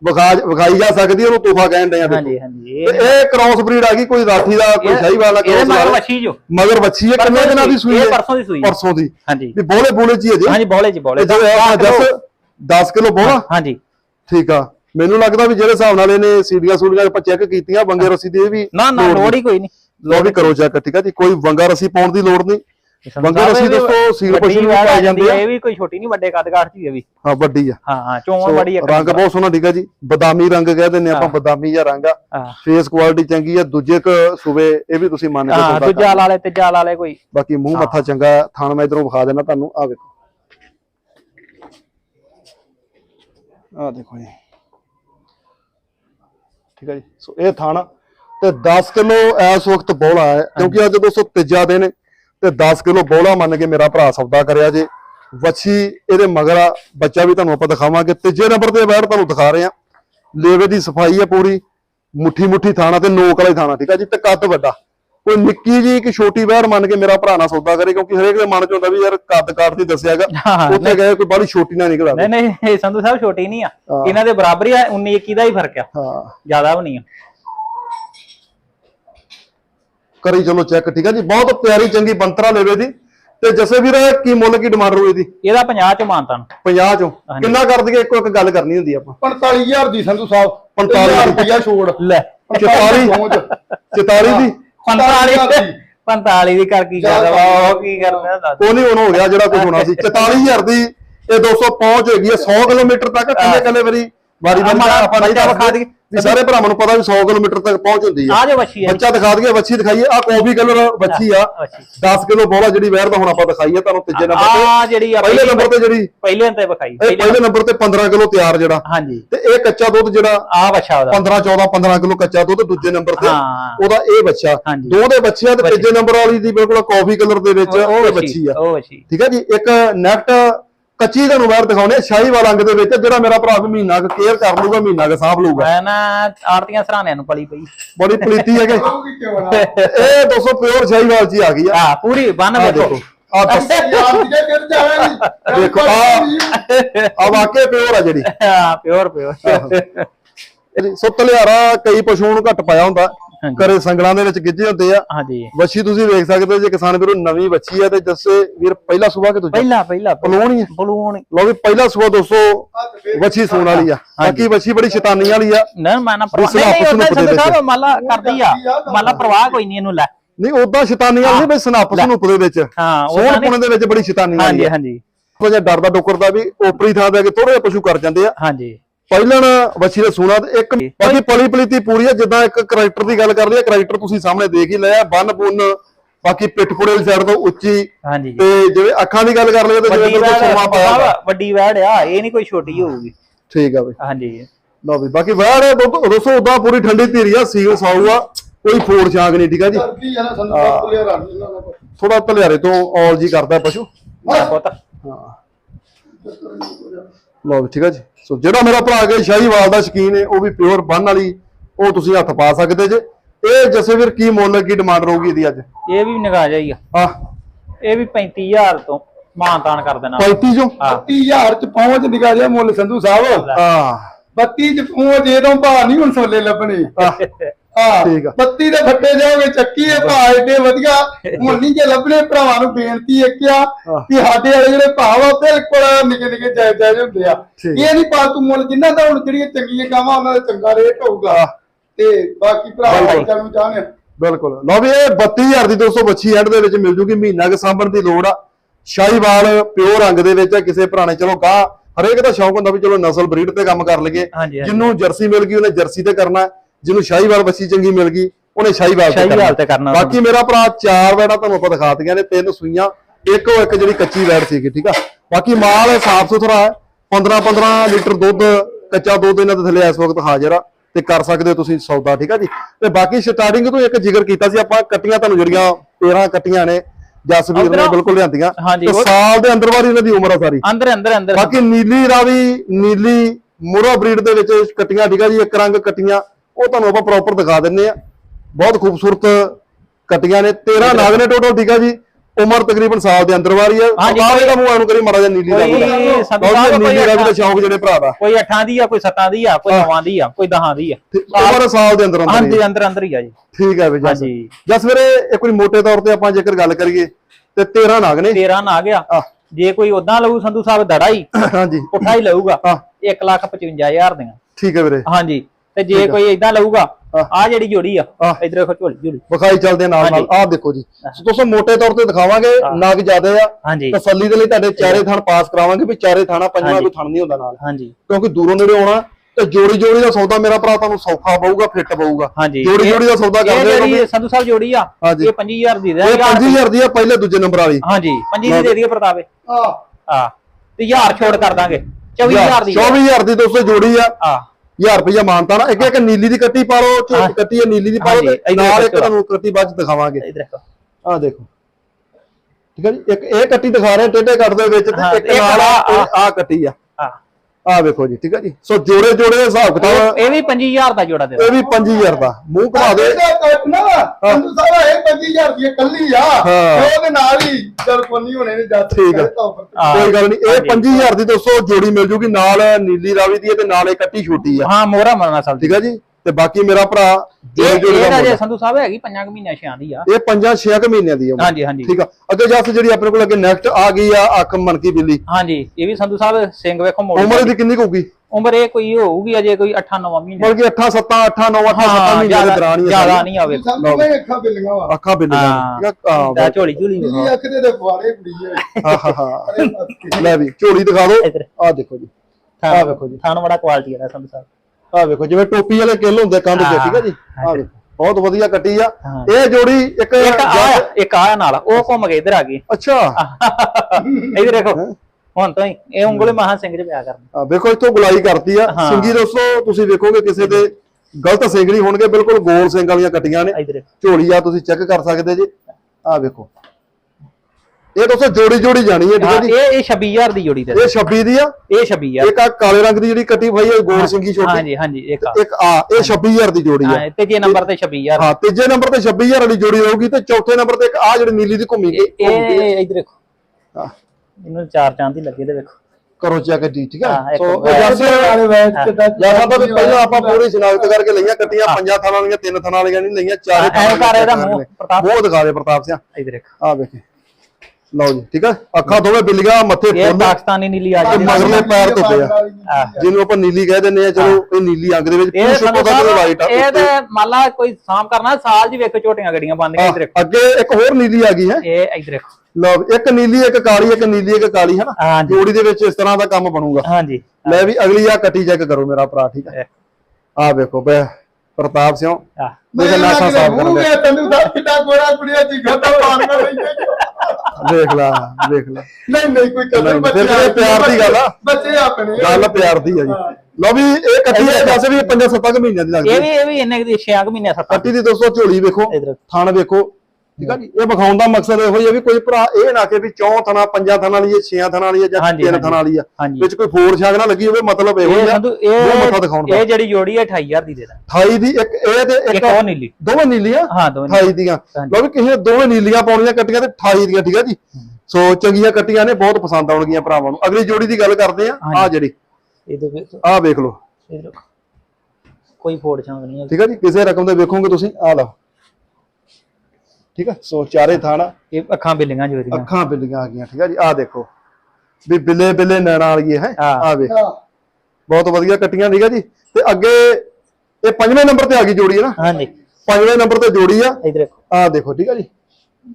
ਵਿਖਾਈ ਜਾ ਸਕਦੀ ਉਹਨੂੰ ਤੋਹਫਾ ਕਹਿਣ ਦੇ ਆ ਹਾਂਜੀ ਹਾਂਜੀ। ਤੇ ਇਹ ਕ੍ਰਾਸ ਬਰੀਡ ਆ ਗਈ ਕੋਈ ਰਾਠੀ ਦਾ ਕੋਈ ਸ਼ਾਹੀਵਾਲ ਦਾ cross ਮਗਰ। ਵੱਛੀ ਜੋ। ਮਗਰ ਹੈ ਕਿੰਨੇ ਦਿਨਾਂ ਦੀ ਸੂਈ ਇਹ ਹੈ? ਪਰਸੋਂ ਦੀ ਸੂਈ ਹੈ। ਪਰਸੋਂ ਦੀ। ਹਾਂਜੀ। ਵੀ ਬੋਲੇ ਬੋਲੇ ਚ ਹੀ ਹੈ ਜੀ? ਹਾਂਜੀ ਬੋਲੇ ਜੀ ਬੋਲੇ ਇਹ ਜਿਹੜੇ ਆ 10 10 ਕਿਲੋ ਬੋਲਾ ਹਾਂਜੀ। ਠੀਕ ਆ। ਮੈਨੂੰ ਲੱਗਦਾ ਵੀ ਜਿਹੜੇ ਹਿਸਾਬ ਨਾਲ ਇਹਨੇ ਸੀਡੀਆਂ ਸੂਡੀਆਂ ਆਪਾਂ ਚੈੱਕ ਕੀਤੀਆਂ ਵੰਗੇ ਰਸੀ ਦੀ ਇਹ ਵੀ ਨਾ ਨਾ ਲੋੜ ਹੀ ਕੋਈ ਨਹੀਂ। ਲੋ ਵੀ ਕਰੋ ਚੈੱਕ ਠੀਕ ਆ ਜੀ। ਕੋਈ ਵੰਗਾ ਰਸੀ ਪਾਉਣ ਦੀ ਲੋੜ ਨਹੀਂ। ਇਹ ਵੀ ਦੋਸਤੋ ਸੀਲ ਪਸ਼ੂ ਵੈੜ ਪਾਈ ਜਾਂਦੀ ਆ। ਇਹ ਵੀ ਕੋਈ ਛੋਟੀ ਨਹੀਂ ਵੱਡੇ ਕੱਦ ਕਾਠ ਦੀ ਹੈ ਵੀ। ਹਾਂ ਵੱਡੀ ਆ। ਹਾਂ ਹਾਂ ਸੋ, ਬੜੀ ਹੈ ਰੰਗ ਬਹੁਤ ਸੋਹਣਾ ਠੀਕ ਆ ਜੀ। ਬਦਾਮੀ ਰੰਗ ਕਹਿ ਦਿੰਦੇ ਆਪਾਂ ਬਦਾਮੀ ਜਾਂ ਰੰਗ ਆ। ਫੇਸ ਕੁਆਲਿਟੀ ਚੰਗੀ ਆ ਦੂਜੇ ਕ ਸੂਬੇ ਇਹ ਵੀ ਤੁਸੀਂ ਮੰਨ ਕੇ ਹਾਂ ਦੂਜਾ ਲਾਲੇ ਤੀਜਾ ਲਾਲੇ ਕੋਈ। ਬਾਕੀ ਮੂੰਹ ਮੱਥਾ ਚੰਗਾ। ਥਣ ਮੈਂ ਇਧਰੋਂ ਵਿਖਾ ਦੇਣਾ ਤੁਹਾਨੂੰ। ਆ ਵੇਖੋ। ਆ ਦੇਖੋ ਜੀ। ਠੀਕ ਹੈ ਜੀ। ਸੋ ਇਹ ਥਣ ਤੇ 10 ਕਿਲੋ ਇਸ ਵਕਤ ਬੋਲਾ ਹੈ ਕਿਉਂਕਿ ਅੱਜ ਦੋਸਤੋ ਤੀਜਾ ਦਿਨ ਹੈ ਤੇ 10 ਕਿਲੋ ਬੋਲਾ ਮੰਨ ਕੇ ਮੇਰਾ ਭਰਾ ਸੌਦਾ ਕਰਿਆ ਜੇ। ਵੱਛੀ ਇਹਦੇ ਮਗਰ ਆ ਬੱਚਾ ਵੀ ਤੁਹਾਨੂੰ ਆਪਾਂ ਦਿਖਾਵਾਂਗੇ। ਤੀਜੇ ਨੰਬਰ ਤੇ ਬੈਠ ਤੁਹਾਨੂੰ ਦਿਖਾ ਰਹੇ ਆ। ਲੇਵੇ ਦੀ ਸਫ਼ਾਈ ਹੈ ਪੂਰੀ ਮੁੱਠੀ ਮੁੱਠੀ ਥਾਣਾ ਤੇ ਨੋਕ ਵਾਲਾ ਥਾਣਾ ਠੀਕ ਹੈ ਜੀ? ਤੇ ਕੱਦ ਵੱਡਾ। ਕੋਈ ਨਿੱਕੀ ਜੀ ਕਿ ਛੋਟੀ ਵਹਿਰ ਮੰਨ ਕੇ ਮੇਰਾ ਭਰਾ ਨਾ ਸੌਦਾ ਕਰੇ ਕਿਉਂਕਿ ਹਰੇਕ ਦੇ ਮਨ ਚ ਹੁੰਦਾ ਵੀ ਯਾਰ ਕੱਦ ਕਾਟ ਦੀ ਦੱਸਿਆਗਾ। ਉੱਥੇ ਗਏ ਕੋਈ ਬੜੀ ਛੋਟੀ ਨਾ ਨਿਕਲ ਆਵੇ। ਨਹੀਂ ਨਹੀਂ ਸੰਧੂ ਸਾਹਿਬ ਛੋਟੀ ਨਹੀਂ ਆ। ਇਹਨਾਂ ਦੇ ਬਰਾਬਰ ਹੀ ਆ 19 21 ਦਾ ਹੀ ਫ਼ਰਕ ਆ। ਹਾਂ। ਜ਼ਿਆਦਾ ਵੀ ਨਹੀਂ ਆ। ਕਰੀ ਚਲੋ ਚੈੱਕ ਠੀਕ ਹੈ ਜੀ? ਬਹੁਤ ਪਿਆਰੀ ਚੰਗੀ ਬੰਤਰਾ ਲੇਵੇ ਦੀ। ਤੇ ਜਸੇ ਵੀਰ ਕੀ ਮੁੱਲ ਕੀ ਡਿਮਾਂਡ ਹੋਈ ਦੀ? ਇਹਦਾ 50 ਚ ਮਾਨਤਾਨ 50 ਚੋਂ। ਕਿੰਨਾ ਕਰ ਦਈਏ? ਇੱਕੋ ਇੱਕ ਗੱਲ ਕਰਨੀ ਹੁੰਦੀ ਆਪਾਂ। 45000 ਦੀ ਸੰਧੂ ਸਾਹਿਬ। 45,000 ਰੁਪਇਆ ਛੋੜ। ਲੈ। 44 ਪਹੁੰਚ 44 ਦੀ? 45 ਦੀ। 45 ਦੀ ਕਰ ਕੀ ਕਰਦਾ? ਵਾ ਉਹ ਕੀ ਕਰਦਾ ਦੱਸ ਉਹ ਨਹੀਂ ਹੁਣ ਹੋ ਗਿਆ ਜਿਹੜਾ ਕੁਝ ਹੋਣਾ ਸੀ। 44000 ਦੀ ਇਹ 200 ਪਹੁੰਚ ਹੈਗੀ ਹੈ 100 ਕਿਲੋਮੀਟਰ ਤੱਕ। ਕੱਲੇ ਕੱਲੇ ਵਾਰੀ? ਵਾਰੀ ਮਾੜਾ ਆਪਾਂ ਨਹੀਂ ਵਿਖਾ ਦਈਏ। ਸਾਰੇ ਭਰਾਵਾਂ ਨੂੰ ਪਤਾ ਵੀ 100 ਕਿਲੋਮੀਟਰ ਤੱਕ ਪਹੁੰਚ ਹੁੰਦੀ ਹੈ ਆ ਜੋ ਵੱਛੀ ਹੈ ਬੱਚਾ ਦਿਖਾ ਦਈਏ ਵੱਛੀ ਦਿਖਾਈਏ। ਆ ਕਾਫੀ ਕਲਰ ਵੱਛੀ ਆ। ਵੱਛੀ। 10 ਕਿਲੋ ਬੋਲਾ ਜਿਹੜੀ ਵੈਰ ਦਾ ਹੁਣ ਆਪਾਂ ਦਿਖਾਈਏ ਤੁਹਾਨੂੰ ਤੀਜੇ ਨੰਬਰ ਤੇ। ਆ ਜਿਹੜੀ ਆ ਪਹਿਲੇ ਨੰਬਰ ਤੇ ਜਿਹੜੀ ਪਹਿਲੇ ਤੇ ਵਿਖਾਈ। ਪਹਿਲੇ ਨੰਬਰ ਤੇ 15 ਕਿਲੋ ਤਿਆਰ ਜਿਹੜਾ। ਹਾਂਜੀ। ਤੇ ਇਹ ਕੱਚਾ ਦੁੱਧ ਜਿਹੜਾ ਆ ਵੱਛਾ ਉਹਦਾ। 15 14 15 ਕਿਲੋ ਕੱਚਾ ਦੁੱਧ ਦੂਜੇ ਨੰਬਰ ਤੇ। ਉਹਦਾ ਇਹ ਹਾਂਜੀ। ਦੋ ਦੇ ਬੱਚੇ ਆ ਤੇ ਤੀਜੇ ਨੰਬਰ ਵਾਲੀ ਦੀ ਬਿਲਕੁਲ ਕਾਫੀ ਕਲਰ ਦੇ ਵਿੱਚ ਉਹ ਬੱਚੀ ਆ। ਵੱਛੀ। ਠੀਕ ਹੈ ਜੀ? ਇੱਕ ਨੈਕਟ ਕੱਚੀ ਤੁਹਾਨੂੰ ਬਾਹਰ ਦਿਖਾਉਣੇ ਸ਼ਾਹੀਵਾਲ ਰੰਗ ਦੇ ਵਿੱਚ ਜਿਹੜਾ ਮੇਰਾ ਭਰਾ ਵੀ ਮਹੀਨਾ ਕੁ ਕੇਅਰ ਕਰ ਲੂਗਾ ਮਹੀਨਾ ਕੁ ਸਾਂਭ ਲੂਗਾ ਮੈਂ ਨਾ ਆਰਤੀਆਂ ਸਰਾਣਿਆਂ ਨੂੰ ਪਲੀ ਪਈ। ਬੜੀ ਪਲੀਤੀ ਹੈਗੇ। ਇਹ 200 ਪਿਓਰ ਸ਼ਾਹੀਵਾਲ ਚ ਹੀ ਆ ਗਈ ਆ। ਆ ਪੂਰੀ ਬੰਨ ਆਹ ਵੇਖੋ। ਦੇਖੋ ਆ ਦੇਖੋ, ਆਹ। ਆ ਵਾਕਿਆ ਪਿਓਰ ਆ ਜਿਹੜੀ। ਆ ਪਿਓਰ ਪਿਓਰ ਸੋ ਤਲਿਆਰਾ ਕਈ ਪਸ਼ੂਆਂ ਨੂੰ ਘੱਟ ਪਾਇਆ ਹੁੰਦਾ। ਘਰੇ ਸੰਗਲਾਂ ਦੇ ਵਿੱਚ ਗਿੱਜੇ ਹੁੰਦੇ ਆ। ਹਾਂਜੀ। ਵੱਛੀ ਤੁਸੀਂ ਵੇਖ ਸਕਦੇ ਹੋ ਜੇ ਕਿਸਾਨ ਵੀਰੋ ਨਵੀਂ ਵੱਛੀ ਹੈ ਤੇ ਜੱਸੇ ਵੀਰ ਪਹਿਲਾ ਸੂਬਾ ਕਿ ਦੂਜਾ? ਪਹਿਲਾ ਪਹਿਲਾ। ਪਲੂਣ ਹੀ ਬਲੂਨ ਲਓ ਵੀ ਪਹਿਲਾ ਸੂਬਾ ਦੋਸਤੋ ਵੱਛੀ ਸੂਣ ਵਾਲੀ ਆ। ਬਾਕੀ ਵੱਛੀ ਬੜੀ ਸ਼ੈਤਾਨੀ ਵਾਲੀ ਆ। ਨਾ ਮਾਨਾ ਪ੍ਰਵਾਹ ਦੇ। ਮਾਲਾ ਕਰਦੀ ਆ। ਮਾਲਾ ਪ੍ਰਵਾਹ ਕੋਈ ਨਹੀਂ ਇਹਨੂੰ ਲੈ। ਨਹੀਂ ਉਦਾਂ ਸ਼ੈਤਾਨੀ ਵਾਲੀ ਨਹੀਂ ਬਈ ਸਨੱਪ ਸਨੂਪ ਦੇ ਵਿੱਚ। ਹਾਂ, ਸੋਹਣ। ਪੁਣੇ ਦੇ ਵਿੱਚ ਬੜੀ ਸ਼ੈਤਾਨੀ ਵਾਲੀ ਹਾਂਜੀ ਆ। ਹਾਂਜੀ। ਕੋਈ ਡਰਦਾ ਡੁਕਰਦਾ ਵੀ ਓਪਰੀ ਥਾਂ ਦੇ ਕੇ ਥੋੜੇ ਪਸ਼ੂ ਕਰ ਜਾਂਦੇ ਆ। ਹਾਂਜੀ। ਪਹਿਲਣ ਵੱਛੀ ਦਾ ਸੂਣਾ ਤੇ ਇੱਕ ਬਾਕੀ ਪਲੀ ਪਲੀਤੀ ਪੂਰੀ ਆ ਜਿੱਦਾਂ ਇੱਕ ਕੈਰੈਕਟਰ ਦੀ ਗੱਲ ਕਰਦੇ ਆ ਕੈਰੈਕਟਰ ਤੁਸੀਂ ਸਾਹਮਣੇ ਦੇਖ ਹੀ ਲਿਆ ਬੰਨ ਬੁੰਨ ਬਾਕੀ ਪਿੱਠ ਪੁੜੇ ਵਾਲੀ ਸਾਈਡ ਤੋਂ ਉੱਚੀ। ਹਾਂਜੀ। ਤੇ ਜਿਵੇਂ ਅੱਖਾਂ ਦੀ ਗੱਲ ਕਰ ਲਈਏ ਤੇ ਜਿਵੇਂ ਵੈੜ ਸੁਰਮਾ ਪਾਇਆ। ਵੱਡੀ ਵੈੜ ਆ ਇਹ ਨਹੀਂ ਕੋਈ ਛੋਟੀ ਹੋਊਗੀ। ਠੀਕ ਆ ਬਈ। ਹਾਂਜੀ। ਲਓ ਵੀ ਬਾਕੀ ਵੈੜ ਦੋਸਤੋ ਉਦਾਂ ਪੂਰੀ ਠੰਡੀ ਧੀਰੀ ਆ ਸੀਲ ਸਾਊ ਆ ਕੋਈ ਫੋੜ ਛਾਂਗ ਨਹੀਂ ਠੀਕ ਆ ਜੀ? ਥੋੜਾ ਧਲਿਆਰੇ ਤੋਂ ਔਲ ਜੀ ਕਰਦਾ ਪਸ਼ੂ। ਬਹੁਤ ਲਓ ਵੀ ਠੀਕ ਆ ਜੀ? ਸੋ ਜਿਹੜਾ ਮੇਰਾ ਭਰਾ ਕੇ ਸ਼ਾਹੀਵਾਲ ਦਾ ਸ਼ਕੀਨ ਹੈ ਉਹ ਵੀ ਪਿਓਰ ਬੰਨ ਵਾਲੀ ਉਹ ਤੁਸੀਂ ਹੱਥ ਪਾ ਸਕਦੇ ਜੇ। ਇਹ ਜਸਵੀਰ ਕੀ ਮੁੱਲ ਕੀ ਡਿਮਾਂਡ ਰਹੂਗੀ ਇਹਦੀ ਅੱਜ? ਇਹ ਵੀ ਨਿਗਾਹ ਜਾਈ ਆ। ਆ ਇਹ ਵੀ 35000 ਤੋਂ ਮਾਨਤਾਨ ਕਰ ਦੇਣਾ। 35 ਚੋਂ? ਹਾਂ। 30000 ਚ ਪਹੁੰਚ ਨਿਕਾ ਜਿਆ ਮੁੱਲ ਸੰਧੂ ਸਾਹਿਬ। ਆ 32 ਚ ਪਹੁੰਚ ਇਹਦੋਂ ਭਾ ਨਹੀਂ ਹੁਣ ਸੋਲੇ ਲੱਭਣੇ। ਹਾਂ। ਠੀਕ ਆ। 32 ਦੇ ਫੱਟੇ ਜਾਓਗੇ ਚੱਕੀ ਇਹ ਭਾ ਏਡੇ ਵਧੀਆ ਨਹੀਂ ਜੇ ਲੱਭਣੇ ਭਰਾਵਾਂ ਨੂੰ ਬੇਨਤੀ ਇੱਕ ਆ ਹਾਂ। ਕਿ ਸਾਡੇ ਵਾਲੇ ਜਿਹੜੇ ਭਾਵ ਆ ਬਿਲਕੁਲ ਨਿੱਕੇ ਨਿੱਕੇ ਜਾਇਜ਼ ਜਾਇਜ਼ ਹੁੰਦੇ ਆ ਠੀਕ। ਇਹ ਨਹੀਂ ਪਾਲਤੂ ਮੁੱਲ ਜਿੰਨਾ ਦਾ ਹੁਣ ਜਿਹੜੀਆਂ ਚੰਗੀਆਂ ਗਾਵਾਂ ਉਹਨਾਂ ਦਾ ਚੰਗਾ ਰੇਟ ਹੋਊਗਾ ਹਾਂ। ਤੇ ਬਾਕੀ ਭਰਾ ਬਾਈ। ਬੱਚਿਆਂ ਨੂੰ ਚਾਹਣੇ ਬਿਲਕੁਲ ਲਓ ਵੀ ਇਹ 32000 ਦੀ 200 ਬੱਚੀ ਐਂਡ ਦੇ ਵਿੱਚ ਮਿਲ ਜੂਗੀ ਮਹੀਨਾ ਕੇ ਸਾਂਭਣ ਦੀ ਲੋੜ ਆ ਸ਼ਾਹੀਵਾਲ ਪਿਓਰ ਰੰਗ ਦੇ ਵਿੱਚ ਆ ਕਿਸੇ ਪੁਰਾਣੇ ਚਲੋ ਗਾਂ ਹਰੇਕ ਦਾ ਸ਼ੌਂਕ ਹੁੰਦਾ ਵੀ ਚਲੋ ਨਸਲ ਬਰੀਡ ਤੇ ਕੰਮ ਕਰ ਲਈਏ ਜਿਹਨੂੰ ਜਰਸੀ ਮਿਲ ਗਈ ਉਹਨੇ ਜਰਸੀ ਤੇ ਕਰਨਾ। ਜਿਹਨੂੰ ਸ਼ਾਹੀਵਾਲ ਬੱਚੀ ਚੰਗੀ ਮਿਲ ਗਈ ਉਹਨੇ ਸ਼ਾਹੀਵਾਲ ਸ਼ਾਹੀਵਾਲ ਤੇ ਕਰਨਾ ਬਾਕੀ ਮੇਰਾ ਭਰਾ ਚਾਰ ਵੈੜਾ ਤੁਹਾਨੂੰ ਆਪਾਂ ਦਿਖਾਤੀਆਂ ਨੇ ਤਿੰਨ ਸੂਈਆਂ ਇੱਕੋ ਇੱਕ ਜਿਹੜੀ ਕੱਚੀ ਵੈੜ ਸੀਗੀ ਠੀਕ ਆ? ਬਾਕੀ ਮਾਲ ਸਾਫ਼ ਸੁਥਰਾ ਹੈ 15 15 ਲੀਟਰ ਦੁੱਧ ਕੱਚਾ ਦੁੱਧ ਇਹਨਾਂ ਦੇ ਥੱਲੇ ਇਸ ਵਕਤ ਹਾਜ਼ਰ ਆ ਤੇ ਕਰ ਸਕਦੇ ਹੋ ਤੁਸੀਂ ਸੌਦਾ ਠੀਕ ਆ ਜੀ? ਤੇ ਬਾਕੀ ਸਟਾਰਟਿੰਗ ਤੋਂ ਇੱਕ ਜ਼ਿਕਰ ਕੀਤਾ ਸੀ ਆਪਾਂ ਕੱਟੀਆਂ ਤੁਹਾਨੂੰ ਜਿਹੜੀਆਂ 13 ਕੱਟੀਆਂ ਨੇ ਜਸਵੀਰ ਨੇ ਬਿਲਕੁਲ ਲਿਆਂਦੀਆਂ। ਤੇ ਸਾਲ ਦੇ ਅੰਦਰ ਵਾਰੀ ਇਹਨਾਂ ਦੀ ਉਮਰ ਆ ਸਾਰੀ। ਅੰਦਰ ਅੰਦਰ ਅੰਦਰ। ਬਾਕੀ ਨੀਲੀ ਰਾਵੀ ਨੀਲੀ ਮੁਰਾ ਬਰੀਡ ਦੇ ਵਿੱਚ ਕੱਟੀਆਂ ਠੀਕ ਆ ਜੀ? ਇੱਕ ਰੰਗ ਕੱਟੀਆਂ ਉਹ ਤੁਹਾਨੂੰ ਆਪਾਂ ਪ੍ਰੋਪਰ ਦਿਖਾ ਦਿੰਨੇ ਆ। ਬਹੁਤ ਖੂਬਸੂਰਤ ਕੱਟੀਆਂ ਨੇ। 13 ਨਾਗ ਨੇ ਟੋਟਲ ਠੀਕ ਆ ਜੀ। ਉਮਰ ਤਕਰੀਬਨ ਸਾਲ ਦੇ ਅੰਦਰ ਵਾਰੀ ਆ ਆਹ ਇਹਦਾ ਮੂੰਹ ਨੂੰ ਕਰੀ ਮਾੜਾ ਜਿਹਾ ਨੀਲੀ ਦਾ ਕੋਈ ਦਾ। ਨੀਲੀ ਦਾ ਅੱਠਾਂ- ਸ਼ੌਂਕ ਜਿਹੜੇ ਭਰਾ ਦਾ। ਕੋਈ 8 ਦੀ ਆ ਕੋਈ 7 ਦੀ ਆ ਕੋਈ 9 ਦੀ ਆ ਕੋਈ 10 ਦੀ ਆ। ਉਮਰ ਸਾਲ ਦੇ ਅੰਦਰ ਅੰਦਰ ਹੀ ਹਾਂਜੀ ਆ। ਅੰਦਰ ਅੰਦਰ ਹੀ ਆ ਜੀ। ਠੀਕ ਹੈ ਵੀ ਹਾਂਜੀ। ਜਸ ਵੀਰੇ ਇੱਕ ਵਾਰੀ ਮੋٹے ਤੌਰ ਤੇ ਆਪਾਂ ਜੇਕਰ ਗੱਲ ਕਰੀਏ ਤੇ 13 ਨਾਗ ਨੇ। 13 ਨਾ ਆ। ਜੇ ਕੋਈ ਉਦਾਂ ਲਊ ਸੰਧੂ ਸਾਹਿਬ ਦੜਾ ਹੀ ਹਾਂਜੀ। ਪੁੱਠਾ ਹੀ ਲਊਗਾ। ਹਾਂ। 1 ਲੱਖ 55000 ਦੀਆਂ। ਠੀਕ ਹੈ ਵੀਰੇ। ਹਾਂਜੀ। ਤੇ ਜੇ ਕੋਈ ਇਦਾਂ ਲਊਗਾ। ਆ ਜਿਹੜੀ ਜੋੜੀ ਆ। ਇਧਰ ਦੇਖੋ ਝੋਲੀ ਝੋਲੀ। ਵਿਖਾਈ ਚੱਲਦੇ ਆ ਨਾਲ ਨਾਲ। ਆਹ ਦੇਖੋ ਜੀ। ਸੋ ਦੋਸਤੋ ਮੋٹے ਤੌਰ ਤੇ ਦਿਖਾਵਾਂਗੇ ਨਗ ਜ਼ਿਆਦੇ ਆ। ਹਾਂਜੀ। ਤਸੱਲੀ ਦੇ ਲਈ ਤੁਹਾਡੇ ਚਾਰੇ ਥਣ ਪਾਸ ਕਰਾਵਾਂਗੇ ਵੀ ਚਾਰੇ ਥਾਣਾ ਪੰਜਵਾਂ। ਕੋਈ ਥਣ ਨਹੀਂ ਹੁੰਦਾ ਨਾਲ। ਹਾਂਜੀ। ਕਿਉਂਕਿ ਦੂਰੋਂ ਨੇੜੇ ਆਉਣਾ ਤੇ ਜੋੜੀ ਜੋੜੀ ਦਾ ਸੌਦਾ ਮੇਰਾ ਭਰਾ ਤੁਹਾਨੂੰ ਸੌਖਾ ਪਊਗਾ ਫਿੱਟ ਪਊਗਾ। ਹਾਂਜੀ। ਜੋੜੀ ਜੋੜੀ ਦਾ ਸੌਦਾ ਇਹ ਕਰਦੇ ਜਿਹੜੀ ਰਹੋਗੇ ਸੰਧੂ ਸਾਹਿਬ ਜੋੜੀ ਆ ਹਾਂਜੀ। ਇਹ 25000 ਦੀ ਦੇ ਇਹ 5000 ਦੀ ਆ ਪਹਿਲੇ ਦੂਜੇ ਨੰਬਰ ਵਾਲੀ। ਹਾਂਜੀ 25 ਦੀ ਦੇ ਦਈਏ ਪ੍ਰਤਾਪੇ। ਆ ਹਾਂ ਤੇ 1000 ਛੋੜ ਕਰ ਦਾਂਗੇ। 24000 ਦੀ 24000 ਦੀ ਦੋਸਤੋ ਜੋੜੀ ਆ। ਆ 1000 ਰੁਪਇਆ ਮਾਨਤਾ ਨਾ ਇੱਕ ਇੱਕ ਨੀਲੀ ਦੀ ਕੱਟੀ ਪਾ ਲਓ ਝੋਟੀ ਹਾਂ। ਕੱਟੀ ਹੈ ਨੀਲੀ ਦੀ ਪਾ ਲਓ ਨਾਲ ਇੱਕ। ਤੁਹਾਨੂੰ ਕੱਟੀ ਬਾਅਦ ਦਿਖਾਵਾਂਗੇ। ਇਧਰ ਦੇਖੋ ਆਹ ਦੇਖੋ। ਠੀਕ ਹੈ ਜੀ? ਇੱਕ ਇਹ ਕੱਟੀ ਦਿਖਾ ਰਹੇ ਟੇਢੇ ਕੱਟ ਦੇ ਵਿੱਚ ਹਾਂ, ਤੇ ਇੱਕ ਨਾਲ ਆਹ- ਆ ਕੱਟੀ ਆ। ਆ ਆਹ ਵੇਖੋ ਜੀ ਠੀਕ ਹੈ ਜੀ। ਸੋ ਜੋੜੇ ਜੋੜੇ ਦਾ ਹਿਸਾਬ ਕਿਤਾਬ ਇਹ ਵੀ 25000 ਦਾ ਜੋੜਾ ਦੇ ਇਹ ਵੀ 5000 ਦਾ। ਮੂੰਹ ਘੁਮਾ ਦੇ। ਇਹਦਾ ਕੱਟ ਨਾ। ਸੰਧੂ ਸਾਹਿਬ ਇਹ 25000 ਦੀ ਕੱਲੀ ਆ। ਉਹਦੇ ਨਾਲ ਹੀ ਚਲ ਕੋਨੀ ਹੋਣੇ ਨੇ ਜੱਤ ਠੀਕ। ਹਾਂ। ਕੋਈ ਗੱਲ ਨਹੀਂ। ਇਹ ਹਾਂਜੀ। 25000 ਦੀ ਦੋਸਤੋ ਜੋੜੀ ਮਿਲ ਜੂਗੀ। ਨਾਲ ਨੀਲੀ ਰਾਵੀ ਦੀ ਹੈ ਤੇ ਨਾਲ ਇਹ ਕੱਟੀ ਛੋਟੀ ਆ। ਹਾਂ ਮੋਹਰਾ ਮਰਨਾ ਸਭ ਠੀਕ ਹੈ ਜੀ। ਤੇ ਬਾਕੀ ਮੇਰਾ ਭਰਾ ਜੋੜੇ ਜੋੜੇ ਇਹ ਦਾ ਰਾਜੇ ਮੁੱਲ। ਸੰਧੂ ਸਾਹਿਬ ਹੈਗੀ ਪੰਜਾਂ ਕੁ ਮਹੀਨਿਆਂ ਛਿਆਂ ਦੀ ਆ। ਇਹ ਪੰਜਾਂ 6 ਮਹੀਨਿਆਂ ਦੀ ਆ ਉਮਰ। ਹਾਂਜੀ ਹਾਂਜੀ। ਠੀਕ ਆ। ਅੱਗੇ ਜੱਸ ਜਿਹੜੀ ਆਪਣੇ ਕੋਲ ਅੱਗੇ ਨੈਕਸਟ ਆ ਗਈ ਆ ਅੱਖ ਮਨਕੀ ਬਿੱਲੀ। ਹਾਂਜੀ ਇਹ ਵੀ ਸੰਧੂ ਸਾਹਿਬ ਸਿੰਘ ਵੇਖੋ ਮੋੜ ਉਮਰ ਦੀ ਕਿੰਨੀ ਕੁ ਹੋਊਗੀ? ਉਮਰ ਇਹ ਕੋਈ ਹੋਊਗੀ ਅਜੇ ਕੋਈ 8 9 ਮਹੀਨੇ। ਬਲਕਿ 8 7 8 9 8 7 ਹਾਂ ਮਹੀਨਿਆਂ ਦੇ ਜ਼ਿਆਦਾ ਦੌਰਾਨ ਹੀ ਆ ਜ਼ਿਆਦਾ। ਨਹੀਂ ਆਵੇ। ਸਭ ਤੋਂ ਮੈਂ ਅੱਖਾਂ ਬਿੱਲੀਆਂ ਵਾ। ਅੱਖਾਂ ਬਿੱਲੀਆਂ। ਹਾਂ। ਠੀਕ ਆ ਹਾਂ, ਦਾ ਝੋਲੀ ਝੋਲੀ। ਬਿੱਲੀ ਅੱਖ ਦੇ ਤੇ ਫੁਆਰੇ ਕੁੜੀ ਹੈ ਹਾਂ ਹਾਂ ਹਾਂ ਲੈ ਵੀ ਝੋਲੀ ਦਿਖਾ ਦਿਓ। ਇਧਰ। ਆਹ ਦੇਖੋ ਜੀ। ਆਹ ਵੇਖੋ ਜੀ। ਥਾਨ ਬੜਾ ਕੁਆਲਿਟੀ ਦਾ ਸੰਧੂ ਸਾਹਿਬ। ਆਹ ਵੇਖੋ ਜਿਵੇਂ ਟੋਪੀ ਵਾਲੇ ਕਿੱਲ ਹੁੰਦੇ ਕੰਧ ਤੇ ਠੀਕ ਹੈ ਜੀ? ਆਹ ਵੇਖੋ ਬਹੁਤ ਵਧੀਆ ਕੱਟੀ ਆ। ਇਹ ਜੋੜੀ ਇੱਕ ਇੱਕ ਆ ਆ ਨਾਲ ਉਹ ਘੁੰਮ ਕੇ ਇਧਰ ਆ ਗਈ। ਅੱਛਾ। [laughs] ਇਧਰ ਦੇਖੋ ਹੁਣ ਤਾਂ ਇਹ ਉਂਗਲੇ ਮਹਾ ਸਿੰਘ ਚ ਪਿਆ ਕਰਨ। ਆ ਵੇਖੋ ਇੱਥੋਂ ਗੁਲਾਈ ਕਰਤੀ ਆ। ਸਿੰਗੀ ਦੋਸਤੋ ਤੁਸੀਂ ਵੇਖੋਗੇ ਕਿਸੇ ਦੇ ਗਲਤ ਨਹੀਂ ਹੋਣਗੇ ਬਿਲਕੁਲ ਗੋਲ ਸਿੰਘ ਵਾਲੀਆਂ ਕੱਟੀਆਂ ਨੇ। ਝੋਲੀ ਆ ਤੁਸੀਂ ਚੈੱਕ ਕਰ ਸਕਦੇ ਜੀ। ਆਹ ਵੇਖੋ। ਇਹ ਦੋਸਤੋ ਜੋੜੀ ਜੋੜੀ ਜਾਣੀ ਹੈ ਠੀਕ ਹੈ ਜੀ। ਇਹ ਇਹ 26000 ਦੀ ਜੋੜੀ ਦੇ ਇਹ 26 ਦੀ ਆ। ਇਹ 26000 ਇੱਕ ਆ ਕਾਲੇ ਰੰਗ ਦੀ ਜਿਹੜੀ ਕੱਟੀ ਭਾਈ ਇਹ ਗੋਲ ਸਿੰਗੀ ਛੋਟੀ। ਹਾਂਜੀ ਹਾਂਜੀ ਇੱਕ ਆ। ਇੱਕ ਆ ਇਹ 26000 ਦੀ ਜੋੜੀ ਆ। ਹਾਂ ਤੇ ਜੇ ਨੰਬਰ ਤੇ 26000 ਹਾਂ ਤੀਜੇ ਨੰਬਰ ਤੇ 26000 ਵਾਲੀ ਜੋੜੀ ਰਹੂਗੀ ਤੇ ਚੌਥੇ ਨੰਬਰ ਤੇ ਇੱਕ ਆ ਜਿਹੜੀ ਨੀਲੀ ਦੀ ਘੁੰਮੀ ਇਹ ਇਹ ਇਧਰ ਦੇਖੋ। ਹਾਂ, ਇਹਨੂੰ ਚਾਰ ਚਾਂਦ ਹੀ ਲੱਗੇ ਤੇ ਵੇਖੋ। ਕਰੋ ਚੈੱਕ ਜੀ ਠੀਕ ਹਾਂ, ਹੈ ਸੋ ਜੱਸ ਤਾਂ ਵੀ ਪਹਿਲਾਂ ਆਪਾਂ ਪੂਰੀ ਸ਼ਨਾਖਤ ਕਰਕੇ ਲਈਆਂ ਕੱਟੀਆਂ ਪੰਜਾਂ ਥਾਲਾਂ ਵਾਲੀਆਂ ਤਿੰਨ ਥਾਲਾਂ ਵਾਲੀਆਂ ਨਹੀਂ ਲਈਆਂ ਚਾਰੇ ਇਹਦਾ ਵਾਲੀਆਂ ਮੂੰਹ, ਪ੍ਰਤਾਪ। ਮੂੰਹ ਦਿਖਾ ਦੇ ਪ੍ਰਤਾਪ ਸਿੰਘ ਇਧਰ ਦੇਖੋ। ਆ ਵੇਖੇ। ਲਓ ਜੀ ਠੀਕ ਹੈ ਅੱਖਾਂ ਦੋਵੇਂ ਬਿੱਲੀਆਂ ਮੱਥੇ ਇਹ ਫੁੱਲ ਪਾਕਿਸਤਾਨੀ ਨੀਲੀ ਆ ਇਹ ਜਾਂਦੀ ਮਗਰਲੇ ਪੈਰ ਤੋਂ ਪਿਆ ਆਹ। ਜਿਹਨੂੰ ਆਪਾਂ ਨੀਲੀ ਕਹਿ ਦਿੰਦੇ ਆ ਚਲੋ ਇਹ ਨੀਲੀ ਅੰਗ ਦੇ ਵਿੱਚ ਇਹ ਸੰਧੂ ਪਤਾ ਨਹੀਂ ਵਾਈਟ ਆ ਇਹ ਉੱਤੇ। ਤੇ ਮੰਨ ਲਾ ਕੋਈ ਸਾਮ ਕਰਨਾ ਸਾਲ ਜੀ ਵੇਖੋ ਝੋਟੀਆਂ ਗੱਡੀਆਂ ਬੰਦੀਆਂ ਇਧਰ ਦੇਖੋ। ਅੱਗੇ ਇੱਕ ਹੋਰ ਨੀਲੀ ਆ ਗਈ ਹੈ? ਇਹ ਇਧਰ ਦੇਖੋ। ਲਓ ਵੀ, ਇੱਕ ਨੀਲੀ ਇੱਕ ਕਾਲੀ ਇੱਕ ਨੀਲੀ ਇੱਕ ਕਾਲੀ ਹੈ ਨਾ? ਹਾਂਜੀ। ਜੋੜੀ ਦੇ ਵਿੱਚ ਇਸ ਤਰ੍ਹਾਂ ਦਾ ਕੰਮ ਬਣੂਗਾ। ਹਾਂਜੀ। ਲੈ ਵੀ ਅਗਲੀ ਆ ਕੱਟੀ ਚੈੱਕ ਕਰੋ ਮੇਰਾ ਭਰਾ ਠੀਕ ਹੈ ਆ ਵੇਖੋ ਬੈ ਪ੍ਰਤਾਪ ਸਿੰਘ ਆ ਮੇਰੇ ਨਾਸਾਂ ਸਾਫ਼ ਕਰਨ ਦੇ। ਤੈਨੂੰ ਦਾ ਕਿੱਡਾ ਗੋਰਾ ਕੁੜੀਆਂ ਜੀ ਘਟਾ ਪਾਣ ਕਰ ਰਹੀ ਹੈ ਦੇਖ ਲੈ ਦੇਖ ਲੈ। ਨਹੀਂ ਨਹੀਂ ਕੋਈ ਕਦਰ ਨਹੀਂ, ਬੱਚੇ ਫਿਰ ਇਹ ਪਿਆਰ ਦੀ ਗੱਲ ਆ। ਬੱਚੇ ਆਪਣੇ। ਗੱਲ ਪਿਆਰ ਦੀ ਆ ਜੀ। ਲਓ ਵੀ ਇਹ ਕੱਟੀ ਹੈ ਵੈਸੇ ਵੀ 5-7 ਕੁ ਮਹੀਨਿਆਂ ਦੀ ਲੱਗਦੀ ਇਹ ਵੀ ਇਹ ਵੀ ਇੰਨੇ ਕੁ ਦੀ 6 ਮਹੀਨੇ ਸੱਤ ਕੱਟੀ ਦੀ ਦੋਸਤੋ ਝੋਲੀ ਵੇਖੋ ਥਣ ਵੇਖੋ। ਠੀਕ ਆ ਜੀ? ਇਹ ਵਿਖਾਉਣ ਦਾ ਮਕਸਦ ਇਹੋ ਹੀ ਹੈ ਵੀ ਕੋਈ ਭਰਾ ਇਹ ਨਾ ਕਿ ਵੀ ਚੌਂ ਥਣਾ ਪੰਜਾਂ ਥਣਾ ਵਾਲੀ ਹੈ ਛੇਆਂ ਥਣਾ ਵਾਲੀ ਹੈ ਜਾਂ ਹਾਂਜੀ, ਤਿੰਨ। ਥਣਾ ਵਾਲੀ ਹੈ ਹਾਂਜੀ। ਵਿੱਚ ਕੋਈ ਫੋਰ ਛਾਗ ਨਾ ਲੱਗੀ ਹੋਵੇ ਮਤਲਬ ਇਹੋ ਹੀ ਇਹ ਸੰਧੂ ਉਹ ਮੱਥਾ ਦਿਖਾਉਣ ਇਹ ਦਾ। ਇਹ ਜਿਹੜੀ ਜੋੜੀ ਹੈ 28000 ਦੀ ਦੇ ਦਾਂ 28 ਦੀ ਇੱਕ ਇਹ ਤੇ ਇੱਕ ਇੱਕ ਉਹ ਨੀਲੀ। ਦੋਵੇਂ ਨੀਲੀਆਂ? ਹਾਂ ਦੋਵੇਂ 28 ਦੀਆਂ। ਹਾਂਜੀ। ਲਓ ਵੀ ਕਿਸੇ ਨੇ ਦੋਵੇਂ ਨੀਲੀਆਂ ਪਾਉਣੀਆਂ ਕੱਟੀਆਂ ਤੇ 28 ਦੀਆਂ ਠੀਕ ਆ ਜੀ? ਸੋ ਚੰਗੀਆਂ ਕੱਟੀਆਂ ਨੇ ਬਹੁਤ ਪਸੰਦ ਆਉਣਗੀਆਂ ਭਰਾਵਾਂ ਨੂੰ। ਅਗਲੀ ਜੋੜੀ ਦੀ ਗੱਲ ਕਰਦੇ ਆ। ਆ। ਜਿਹੜੀ। ਇਹਦੇ ਵਿੱਚ ਆ ਵੇਖ ਲਓ। ਇਧਰ ਕੋਈ ਫੋੜ ਛਾਂਗ ਨਹੀਂ ਹੈ ਠੀਕ ਆ ਜੀ? ਕਿਸੇ ਰਕਮ ਦੇ ਵੇਖੋਗੇ ਤੁਸੀਂ ਆ ਲਓ। ਠੀਕ ਆ ਸੋ ਚਾਰੇ ਥਾਣਾ ਇਹ ਅੱਖਾਂ ਬਿੱਲੀਆਂ ਜੋੜੀਆਂ ਅੱਖਾਂ ਬਿੱਲੀਆਂ ਆ ਗਈਆਂ ਠੀਕ ਆ ਜੀ ਆ ਦੇਖੋ ਵੀ ਬਿੱਲੇ ਬਿੱਲੇ ਨੈਣਾ ਵਾਲੀ ਹੈ। ਆ ਵੇਖ ਬਹੁਤ ਵਧੀਆ ਕੱਟੀਆਂ ਠੀਕ ਆ ਜੀ ਤੇ ਅੱਗੇ ਇਹ ਪੰਜਵੇਂ ਨੰਬਰ ਤੇ ਆ ਗਈ ਜੋੜੀ ਹੈ ਨਾ ਹਾਂਜੀ ਪੰਜਵੇਂ ਨੰਬਰ ਤੇ ਜੋੜੀ ਆ ਇਧਰ ਦੇਖੋ ਆ ਦੇਖੋ ਠੀਕ ਆ ਜੀ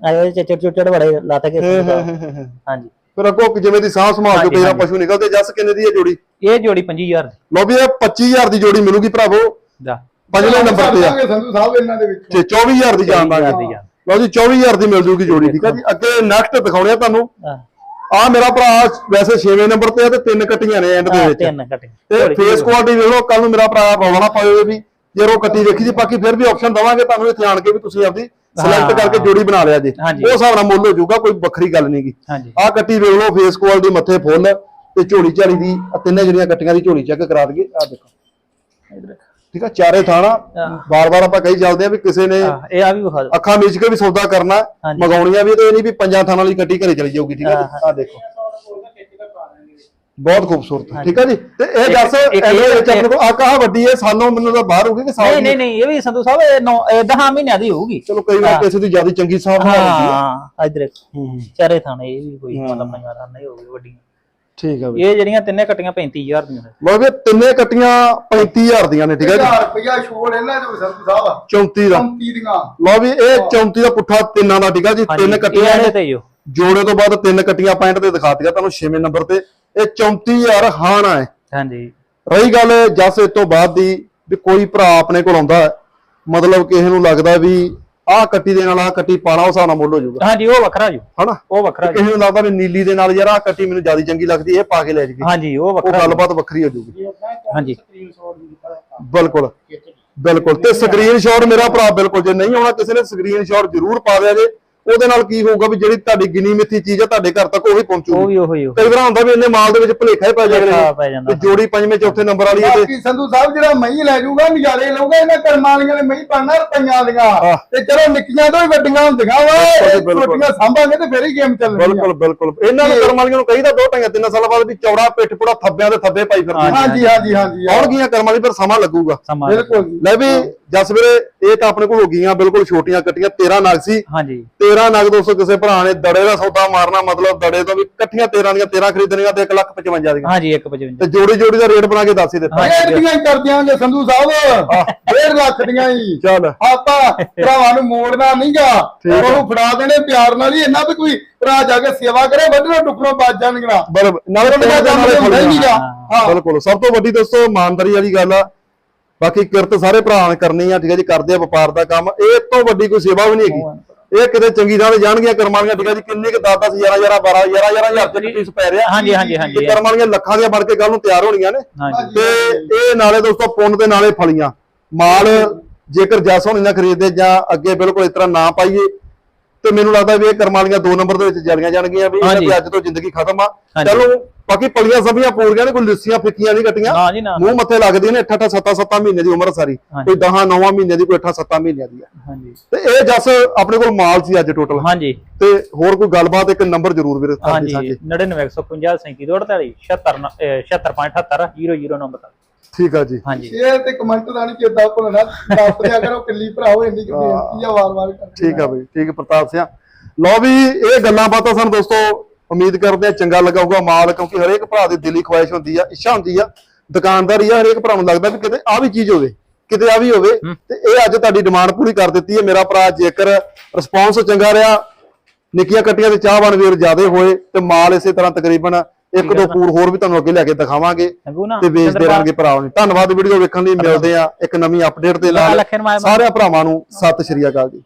ਆਏ ਚਿੱਟੇ ਚਿੱਟੇ ਬੜੇ ਲਾਤਾ ਕੇ ਹਾਂਜੀ ਫਿਰ ਅੱਗੋਂ ਜਿਵੇਂ ਦੀ ਸਾਹ ਸੰਭਾਲ ਕਈ ਹਾਂਜੀ। ਪਸ਼ੂ ਨਿਕਲਦੇ ਜੱਸ ਕਿੰਨੇ ਦੀ ਹੈ ਜੋੜੀ ਇਹ ਜੋੜੀ 25000 ਦੀ ਲੋ ਵੀ ਇਹ 25000 ਦੀ ਜੋੜੀ ਮਿਲੂਗੀ ਭਰਾਵੋ ਦਾ ਪੰਜਵੇਂ ਨੰਬਰ ਤੇ ਆ ਸੰਧੂ ਸਾਹਿਬ ਇਹਨਾਂ ਦੇ ਵਿੱਚ ਤੇ 24000 ਦੀ ਜਾਣ 24000 ਦਾਂਗੇ ਦੀ। ਲਓ ਜੀ 24000 ਦੀ ਮਿਲ ਜੂਗੀ ਜੋੜੀ ਠੀਕ ਆ ਜੀ। ਅੱਗੇ ਨੈਕਸਟ ਦਿਖਾਉਣੇ ਆ ਤੁਹਾਨੂੰ। ਆ ਮੇਰਾ ਭਰਾ ਵੈਸੇ 6ਵੇਂ ਨੰਬਰ ਤੇ ਆ ਤੇ ਤਿੰਨ ਕੱਟੀਆਂ ਨੇ ਐਂਡ ਦੇ ਆਹ, ਵਿੱਚ। ਤਿੰਨ ਕੱਟੇ ਤੇ ਫੇਸ ਕੁਆਲਿਟੀ ਵੇਖ ਲਓ ਕੱਲ ਨੂੰ ਮੇਰਾ ਭਰਾ ਰੌਲਾ ਪਾਇਓ ਵੀ। ਜੇ ਉਹ ਕੱਟੀ ਵੇਖੀ ਜੀ ਬਾਕੀ ਫਿਰ ਵੀ ਆਪਸ਼ਨ ਦਵਾਂਗੇ ਤੁਹਾਨੂੰ ਇੱਥੇ ਆਣ ਕੇ ਵੀ ਤੁਸੀਂ ਆਪਦੀ ਸਿਲੈਕਟ। ਕਰਕੇ ਜੋੜੀ ਬਣਾ ਲਿਆ ਜੀ। ਉਹ ਹਿਸਾਬ ਨਾਲ ਮੁੱਲ ਹੋ ਜਾਊਗਾ ਕੋਈ ਵੱਖਰੀ ਗੱਲ ਨਹੀਂਗੀ ਹਾਂਜੀ। ਆ ਕੱਟੀ ਵੇਖ ਲਓ ਫੇਸ ਕੁਆਲਿਟੀ ਮੱਥੇ ਫੁੱਲ। ਤੇ ਝੋਲੀ ਝਾਲੀ ਦੀ ਆਹ ਤਿੰਨੇ ਜਿਹੜੀਆਂ ਕੱਟੀਆਂ ਦੀ ਝੋਲੀ ਚੈੱਕ ਕਰਾ ਦਈਏ। ਆ ਦੇਖੋ। ਇਧਰ ਠੀਕ ਆ ਚਾਰੇ ਥਾਣਾ। ਬਾਰ-ਬਾਰ ਆਪਾਂ ਕਹੀ ਚੱਲਦੇ ਆ ਵੀ ਕਿਸੇ ਨੇ ਇਹ ਆ ਵੀ ਵਿਖਾ ਦਿਓ। ਅੱਖਾਂ ਮੀਚ ਕੇ ਵੀ ਸੌਦਾ ਕਰਨਾ। ਮਗਾਉਣੀਆਂ ਵੀ ਤੇ ਇਹ ਨਹੀਂ ਵੀ ਪੰਜਾਂ ਥਾਣਾ ਵਾਲੀ ਕੱਟੀ ਘਰੇ ਚਲੀ ਜਾਊਗੀ ਠੀਕ ਆ। ਆ ਦੇਖੋ। ਬਹੁਤ ਖੂਬਸੂਰਤ ਠੀਕ ਆ ਜੀ? ਤੇ ਇਹ ਦੱਸ ਇਹਦੇ ਵਿੱਚ ਆਪਣੇ ਕੋਲ ਆ ਕਾਹ ਵੱਡੀ ਹੈ ਸਾਨੂੰ ਮੈਨੂੰ ਤਾਂ ਬਾਹਰ ਹੋਊਗੀ ਕਿ ਸਾਲ ਨਹੀਂ ਨਹੀਂ? ਨਹੀਂ ਇਹ ਵੀ ਸੰਧੂ ਸਾਹਿਬ ਇਹ 9 10 ਮਹੀਨਿਆਂ ਦੀ ਹੋਊਗੀ। ਚਲੋ ਕਈ ਵਾਰ। ਕਿਸੇ ਦੀ ਜ਼ਿਆਦਾ ਚੰਗੀ ਨਾਲ ਹੁੰਦੀ ਹੈ। ਇਧਰ ਚਾਰੇ ਥਾਣੇ ਇਹ ਵੀ ਕੋਈ। ਮਤਲਬ ਪੰਜਾਂ ਥਾਣੇ ਹੋਊਗੀ ਵੱਡੀਆਂ ਠੀਕ ਆ ਬਈ। ਇਹ ਜਿਹੜੀਆਂ ਤਿੰਨੇ ਕੱਟੀਆਂ 35000 ਦੀਆਂ ਨੇ। ਲੋ ਵੀ ਤਿੰਨੇ ਕੱਟੀਆਂ 35000 ਦੀਆਂ ਨੇ ਠੀਕ ਹੈ ਜੀ? 1000 ਰੁਪਇਆ ਛੋੜ ਇਹਨਾਂ ਦੇ ਸੰਧੂ ਸਾਹਿਬ 34 ਦਾ। 35 ਦੀਆਂ। ਲੋ ਵੀ ਇਹ 34 ਦਾ ਪੁੱਠਾ ਤਿੰਨਾਂ ਦਾ ਠੀਕ ਆ ਜੀ? ਤਿੰਨ ਕੱਟੀਆਂ ਨੇ। ਹੀ ਹੋ ਜੋੜੇ ਤੋਂ ਬਾਅਦ ਤਿੰਨ ਕੱਟੀਆਂ ਪੁਆਇੰਟ ਤੇ ਦਿਖਾਤੀਆਂ ਤੁਹਾਨੂੰ 6ਵੇਂ ਨੰਬਰ ਤੇ। ਇਹ 34000 ਹਾਣਾ ਹੈ। ਹਾਂਜੀ। ਰਹੀ ਗੱਲ ਜਸ ਇਸ ਤੋਂ ਬਾਅਦ ਦੀ ਵੀ ਕੋਈ ਭਰਾ ਆਪਣੇ ਕੋਲ ਆਉਂਦਾ ਹੈ, ਮਤਲਬ ਕਿਸੇ ਨੂੰ ਲੱਗਦਾ ਵੀ ਆਹ ਕੱਟੀ ਦੇ ਨਾਲ ਆਹ ਕੱਟੀ ਪਾਣਾ ਉਸ ਹਿਸਾਬ ਨਾਲ ਮੁੱਲ ਹੋ ਜਾਊਗਾ। ਹਾਂਜੀ ਉਹ ਵੱਖਰਾ ਜੀ। ਹਨਾ? ਉਹ ਵੱਖਰਾ ਜੀ। ਕਿਸੇ ਨੂੰ ਲੱਗਦਾ ਵੀ ਨੀਲੀ ਦੇ ਨਾਲ ਯਾਰ ਆਹ ਕੱਟੀ ਮੈਨੂੰ ਜ਼ਿਆਦਾ ਚੰਗੀ ਲੱਗਦੀ ਇਹ ਪਾ ਕੇ ਲੈ ਜਗੀ ਹਾਂਜੀ ਉਹ ਉਹ ਵੱਖਰਾ ਗੱਲਬਾਤ ਵੱਖਰੀ ਹੋ ਜਾਊਗੀ। ਹਾਂਜੀ। ਬਿਲਕੁਲ। ਬਿਲਕੁਲ। ਤੇ ਸਕਰੀਨਸ਼ਾਟ ਮੇਰਾ ਭਰਾ ਬਿਲਕੁਲ ਜੇ ਨਹੀਂ ਆਉਣਾ ਕਿਸੇ ਨੇ ਸਕਰੀਨਸ਼ਾਟ ਜ਼ਰੂਰ ਪਾ ਦਿਆ ਜੇ। ਉਹਦੇ ਨਾਲ ਕੀ ਹੋਊਗਾ ਵੀ ਜਿਹੜੀ ਤੁਹਾਡੀ ਗਿਣੀ ਮਿੱਥੀ ਚੀਜ਼ ਆ ਤੁਹਾਡੇ ਘਰ ਤੱਕ ਉਹੀ ਉਹ ਪਹੁੰਚੂਗੀ। ਵੀ ਉਹੀ ਉਹ ਕਈ ਵਾਰ ਹੁੰਦਾ ਵੀ ਇੰਨੇ ਮਾਲ ਦੇ ਵਿੱਚ ਭਲੇਖਾ ਹੀ ਪੈ ਜਾਂਦਾ। ਤੇ ਜੋੜੀ ਪੰਜਵੇਂ ਚੌਥੇ ਨੰਬਰ ਵਾਲੀ ਹੈ ਤੇ ਬਾਕੀ ਸੰਧੂ ਸਾਹਿਬ ਜਿਹੜਾ ਮਹੀਂ ਲੈ ਜਾਊਗਾ ਨਜ਼ਾਰੇ ਲਊਗਾ ਇਹਨਾਂ ਕਰਮਾਂ ਵਾਲੀਆਂ ਨੇ ਮਹੀਂ ਪਾਣਾ ਰੁਪਈਆਂ ਦੀਆਂ। ਤੇ ਚਲੋ ਨਿੱਕੀਆਂ ਤੋਂ ਵੀ ਵੱਡੀਆਂ ਹੁੰਦੀਆਂ ਵਾ। ਛੋਟੀਆਂ ਸਾਂਭਾਂਗੇ ਤੇ ਫੇਰ ਹੀ ਗੇਮ ਚੱਲਣੀ ਬਿਲਕੁਲ ਬਿਲਕੁਲ। ਇਹਨਾਂ ਨੂੰ ਕਰਮ ਵਾਲੀਆਂ ਨੂੰ ਕਹੀਦਾ ਦੋ ਢਾਈਆਂ ਤਿੰਨ ਸਾਲਾਂ ਬਾਅਦ ਵੀ ਚੌੜਾ ਪਿੱਠ ਪੂੜਾ ਥੱਬਿਆਂ ਦੇ ਥੱਬੇ ਪਾਈ ਫਿਰਦੀ ਹਾਂਜੀ ਹਾਂਜੀ ਹਾਂਜੀ ਆਉਣਗੀਆਂ ਕਰਮ ਵਾਲੀ ਪਰ ਸਮਾਂ ਲੱਗੂਗਾ। ਬਿਲਕੁਲ ਲੈ ਵੀ ਜਸ ਵੀਰੇ ਇਹ ਤਾਂ ਆਪਣੇ ਕੋਲ ਹੋ ਗਈਆਂ ਬਿਲਕੁਲ ਛੋਟੀਆਂ ਕੱਟੀਆਂ 13 ਨਗ ਸੀ। ਹਾਂਜੀ। 13 ਨਗ ਦੋਸਤੋ ਕਿਸੇ ਭਰਾ ਨੇ ਦੜੇ ਦਾ ਸੌਦਾ ਮਾਰਨਾ ਮਤਲਬ ਦੜੇ ਤੋਂ ਵੀ ਇਕੱਠੀਆਂ 13 ਦੀਆਂ 13 ਖਰੀਦਣੀਆਂ ਤੇ 1 ਲੱਖ 55 ਦੀਆਂ। ਹਾਂਜੀ 155 ਤੇ ਜੋੜੀ ਜੋੜੀ ਦਾ ਰੇਟ ਬਣਾ ਕੇ ਦੱਸ ਹੀ ਦਿੱਤਾ। ਡੇਢ ਦੀਆਂ ਕਰ ਦਿਆਂਗੇ ਸੰਧੂ ਸਾਹਿਬ। ਡੇਢ ਲੱਖ ਦੀਆਂ ਹੀ। ਚੱਲ। ਆਪਾਂ ਭਰਾਵਾਂ ਨੂੰ ਮੋੜਨਾ ਨਹੀਂਗਾ। ਉਹਨੂੰ ਫੜਾ ਦੇਣੇ ਪਿਆਰ ਨਾਲ ਹੀ ਇੰਨਾ ਵੀ ਕੋਈ ਭਰਾ ਜਾ ਕੇ ਸੇਵਾ ਕਰੇ ਵੱਢਣੋਂ ਟੁਕੜੋਂ ਬਚ ਜਾਣਗੀਆਂ। ਬਰਬ ਨਾਲੇ ਉਹਦਾ ਪਿੰਡ ਦੇ ਕੰਮ ਨਾਲੇ ਹੁੰਦਾ ਹੀ। ਫਲੀਆਂ। ਨਹੀਂਗਾ ਹਾਂ। ਬਿਲਕੁਲ। ਸਭ ਤੋਂ ਵੱਡੀ ਦੋਸਤੋ ਇਮਾਨਦਾਰੀ ਵਾਲੀ ਗੱਲ ਆ। ਬਾਕੀ ਕਿਰਤ ਸਾਰੇ ਭਰਾਵਾਂ ਨੇ ਕਰਨੀ ਆ ਠੀਕ ਹੈ ਜੀ ਕਰਦੇ ਆ ਵਪਾਰ ਦਾ ਕੰਮ। ਇਹ ਤੋਂ ਵੱਡੀ ਕੋਈ ਸੇਵਾ ਵੀ ਨਹੀਂ ਹੈਗੀ। ਇਹ ਕਿਤੇ ਚੰਗੀ ਥਾਂ ਤੇ ਜਾਣਗੀਆਂ ਕਰਮਾਂੀਆਂ ਠੀਕ ਹੈ ਜੀ ਕਿੰਨੇ ਕਿ 10 10 11 11 12 11 11 ਹਜ਼ਾਰ ਦੇ ਪੀਸ ਪੈ ਰਿਹਾ। ਹਾਂਜੀ ਹਾਂਜੀ ਹਾਂਜੀ ਇਹ ਕਰਮਾਂੀਆਂ ਲੱਖਾਂ ਦੀਆਂ ਬਣ ਕੇ ਕੱਲ ਨੂੰ ਤਿਆਰ ਹੋਣੀਆਂ ਨੇ। ਤੇ ਇਹ ਨਾਲੇ ਦੋਸਤੋ ਪੁੰਨ ਦੇ ਨਾਲੇ ਫਲੀਆਂ। ਮਾਲ ਜੇਕਰ ਜੈਸ ਹੋਣੀ ਨਾ ਖਰੀਦਦੇ ਜਾਂ ਅੱਗੇ ਬਿਲਕੁਲ ਇਸ ਤਰ੍ਹਾਂ ਨਾ ਪਾਈਏ ਤੇ ਮੈਨੂੰ ਲੱਗਦਾ ਵੀ ਇਹ ਕਰਮਾਂ ਵਾਲੀਆਂ ਦੋ ਨੰਬਰ ਦੇ ਵਿੱਚ ਜਲੀਆਂ ਜਾਣਗੀਆਂ ਵੀ ਇਹਨਾਂ। ਦੀ ਅੱਜ ਤੋਂ ਜ਼ਿੰਦਗੀ ਖਤਮ ਆ। ਚਲੋ ਬਾਕੀ ਪਲੀਆਂ ਸਭੀਆਂ ਪੂਰੀਆਂ ਨੇ ਕੋਈ ਲਿੱਸੀਆਂ ਫਿੱਕੀਆਂ ਨਹੀਂ ਕੱਟੀਆਂ। ਮੂੰਹ ਮੱਥੇ ਲੱਗਦੀਆਂ ਨੇ 8 8 7 7 ਮਹੀਨੇ ਦੀ ਉਮਰ ਸਾਰੀ। ਕੋਈ 10 9 ਮਹੀਨੇ ਦੀ ਕੋਈ 8 7 ਮਹੀਨਿਆਂ ਦੀ ਆ। ਹਾਂਜੀ। ਤੇ ਇਹ ਜਸ ਆਪਣੇ ਕੋਲ ਮਾਲ ਸੀ ਅੱਜ ਟੋਟਲ ਹਾਂਜੀ। ਤੇ ਹੋਰ ਕੋਈ ਗੱਲਬਾਤ ਇੱਕ ਨੰਬਰ ਜ਼ਰੂਰ ਵੀਰੇ ਸਾਡੇ ਹਾਂਜੀ। ਸਾਂਝੇ 99150 3748 76 00 ਨੰਬਰ ਠੀਕ ਆ ਜੀ। ਹਾਂਜੀ। ਸ਼ੇਅਰ ਤੇ ਕਮੈਂਟ ਦਾ ਨਹੀਂ ਕਿਦਾਂ ਭੁੱਲਣਾ ਦੱਸ ਦਿਆ ਕਰੋ ਕਿੱਲੀ ਭਰਾ ਹੋ ਇੰਨੀ ਕਿ ਬੇਨਤੀ ਆ ਵਾਰ-ਵਾਰ ਠੀਕ ਆ ਬਈ ਠੀਕ ਪ੍ਰਤਾਪ ਸਿਆ। ਲਓ ਵੀ ਇਹ ਗੱਲਾਂ ਬਾਤਾਂ ਸਾਨੂੰ ਦੋਸਤੋ ਉਮੀਦ ਕਰਦੇ ਆ ਚੰਗਾ ਲਗਾਊਗਾ ਮਾਲ ਕਿਉਂਕਿ ਹਰੇਕ ਭਰਾ ਦੀ ਦਿਲੀ ਖੁਆਇਸ਼ ਹੁੰਦੀ ਆ ਇੱਛਾ ਹੁੰਦੀ ਆ ਦੁਕਾਨਦਾਰੀ ਆ ਹਰੇਕ ਭਰਾ ਨੂੰ ਲੱਗਦਾ ਵੀ ਕਿਤੇ ਆ ਵੀ ਚੀਜ਼ ਹੋਵੇ ਕਿਤੇ ਆ ਵੀ ਹੋਵੇ। ਤੇ ਇਹ ਅੱਜ ਤੁਹਾਡੀ ਡਿਮਾਂਡ ਪੂਰੀ ਕਰ ਦਿੱਤੀ ਹੈ। ਮੇਰਾ ਭਰਾ ਜੇਕਰ ਰਿਸਪੌਂਸ ਚੰਗਾ ਰਿਹਾ ਨਿੱਕੀਆਂ ਕੱਟੀਆਂ ਤੇ ਚਾਹਵਾਨ ਵੀਰ ਜ਼ਿਆਦੇ ਹੋਏ ਤੇ ਮਾਲ ਇਸੇ ਤਰ੍ਹਾਂ ਤਕਰੀਬਨ ਇੱਕ ਦੋ ਪੂਰ ਹੋਰ ਵੀ ਤੁਹਾਨੂੰ ਅੱਗੇ ਲੈ ਕੇ ਦਿਖਾਵਾਂਗੇ ਤੇ ਵੇਚਦੇ ਰਹਿਣਗੇ ਭਰਾਵਾਂ ਨੂੰ। ਧੰਨਵਾਦ ਵੀਡੀਓ ਵੇਖਣ ਲਈ ਮਿਲਦੇ ਆ ਇੱਕ ਨਵੀਂ ਅਪਡੇਟ ਦੇ ਨਾਲ। ਸਾਰਿਆਂ ਭਰਾਵਾਂ ਨੂੰ ਸਤਿ ਸ਼੍ਰੀ ਅਕਾਲ ਜੀ।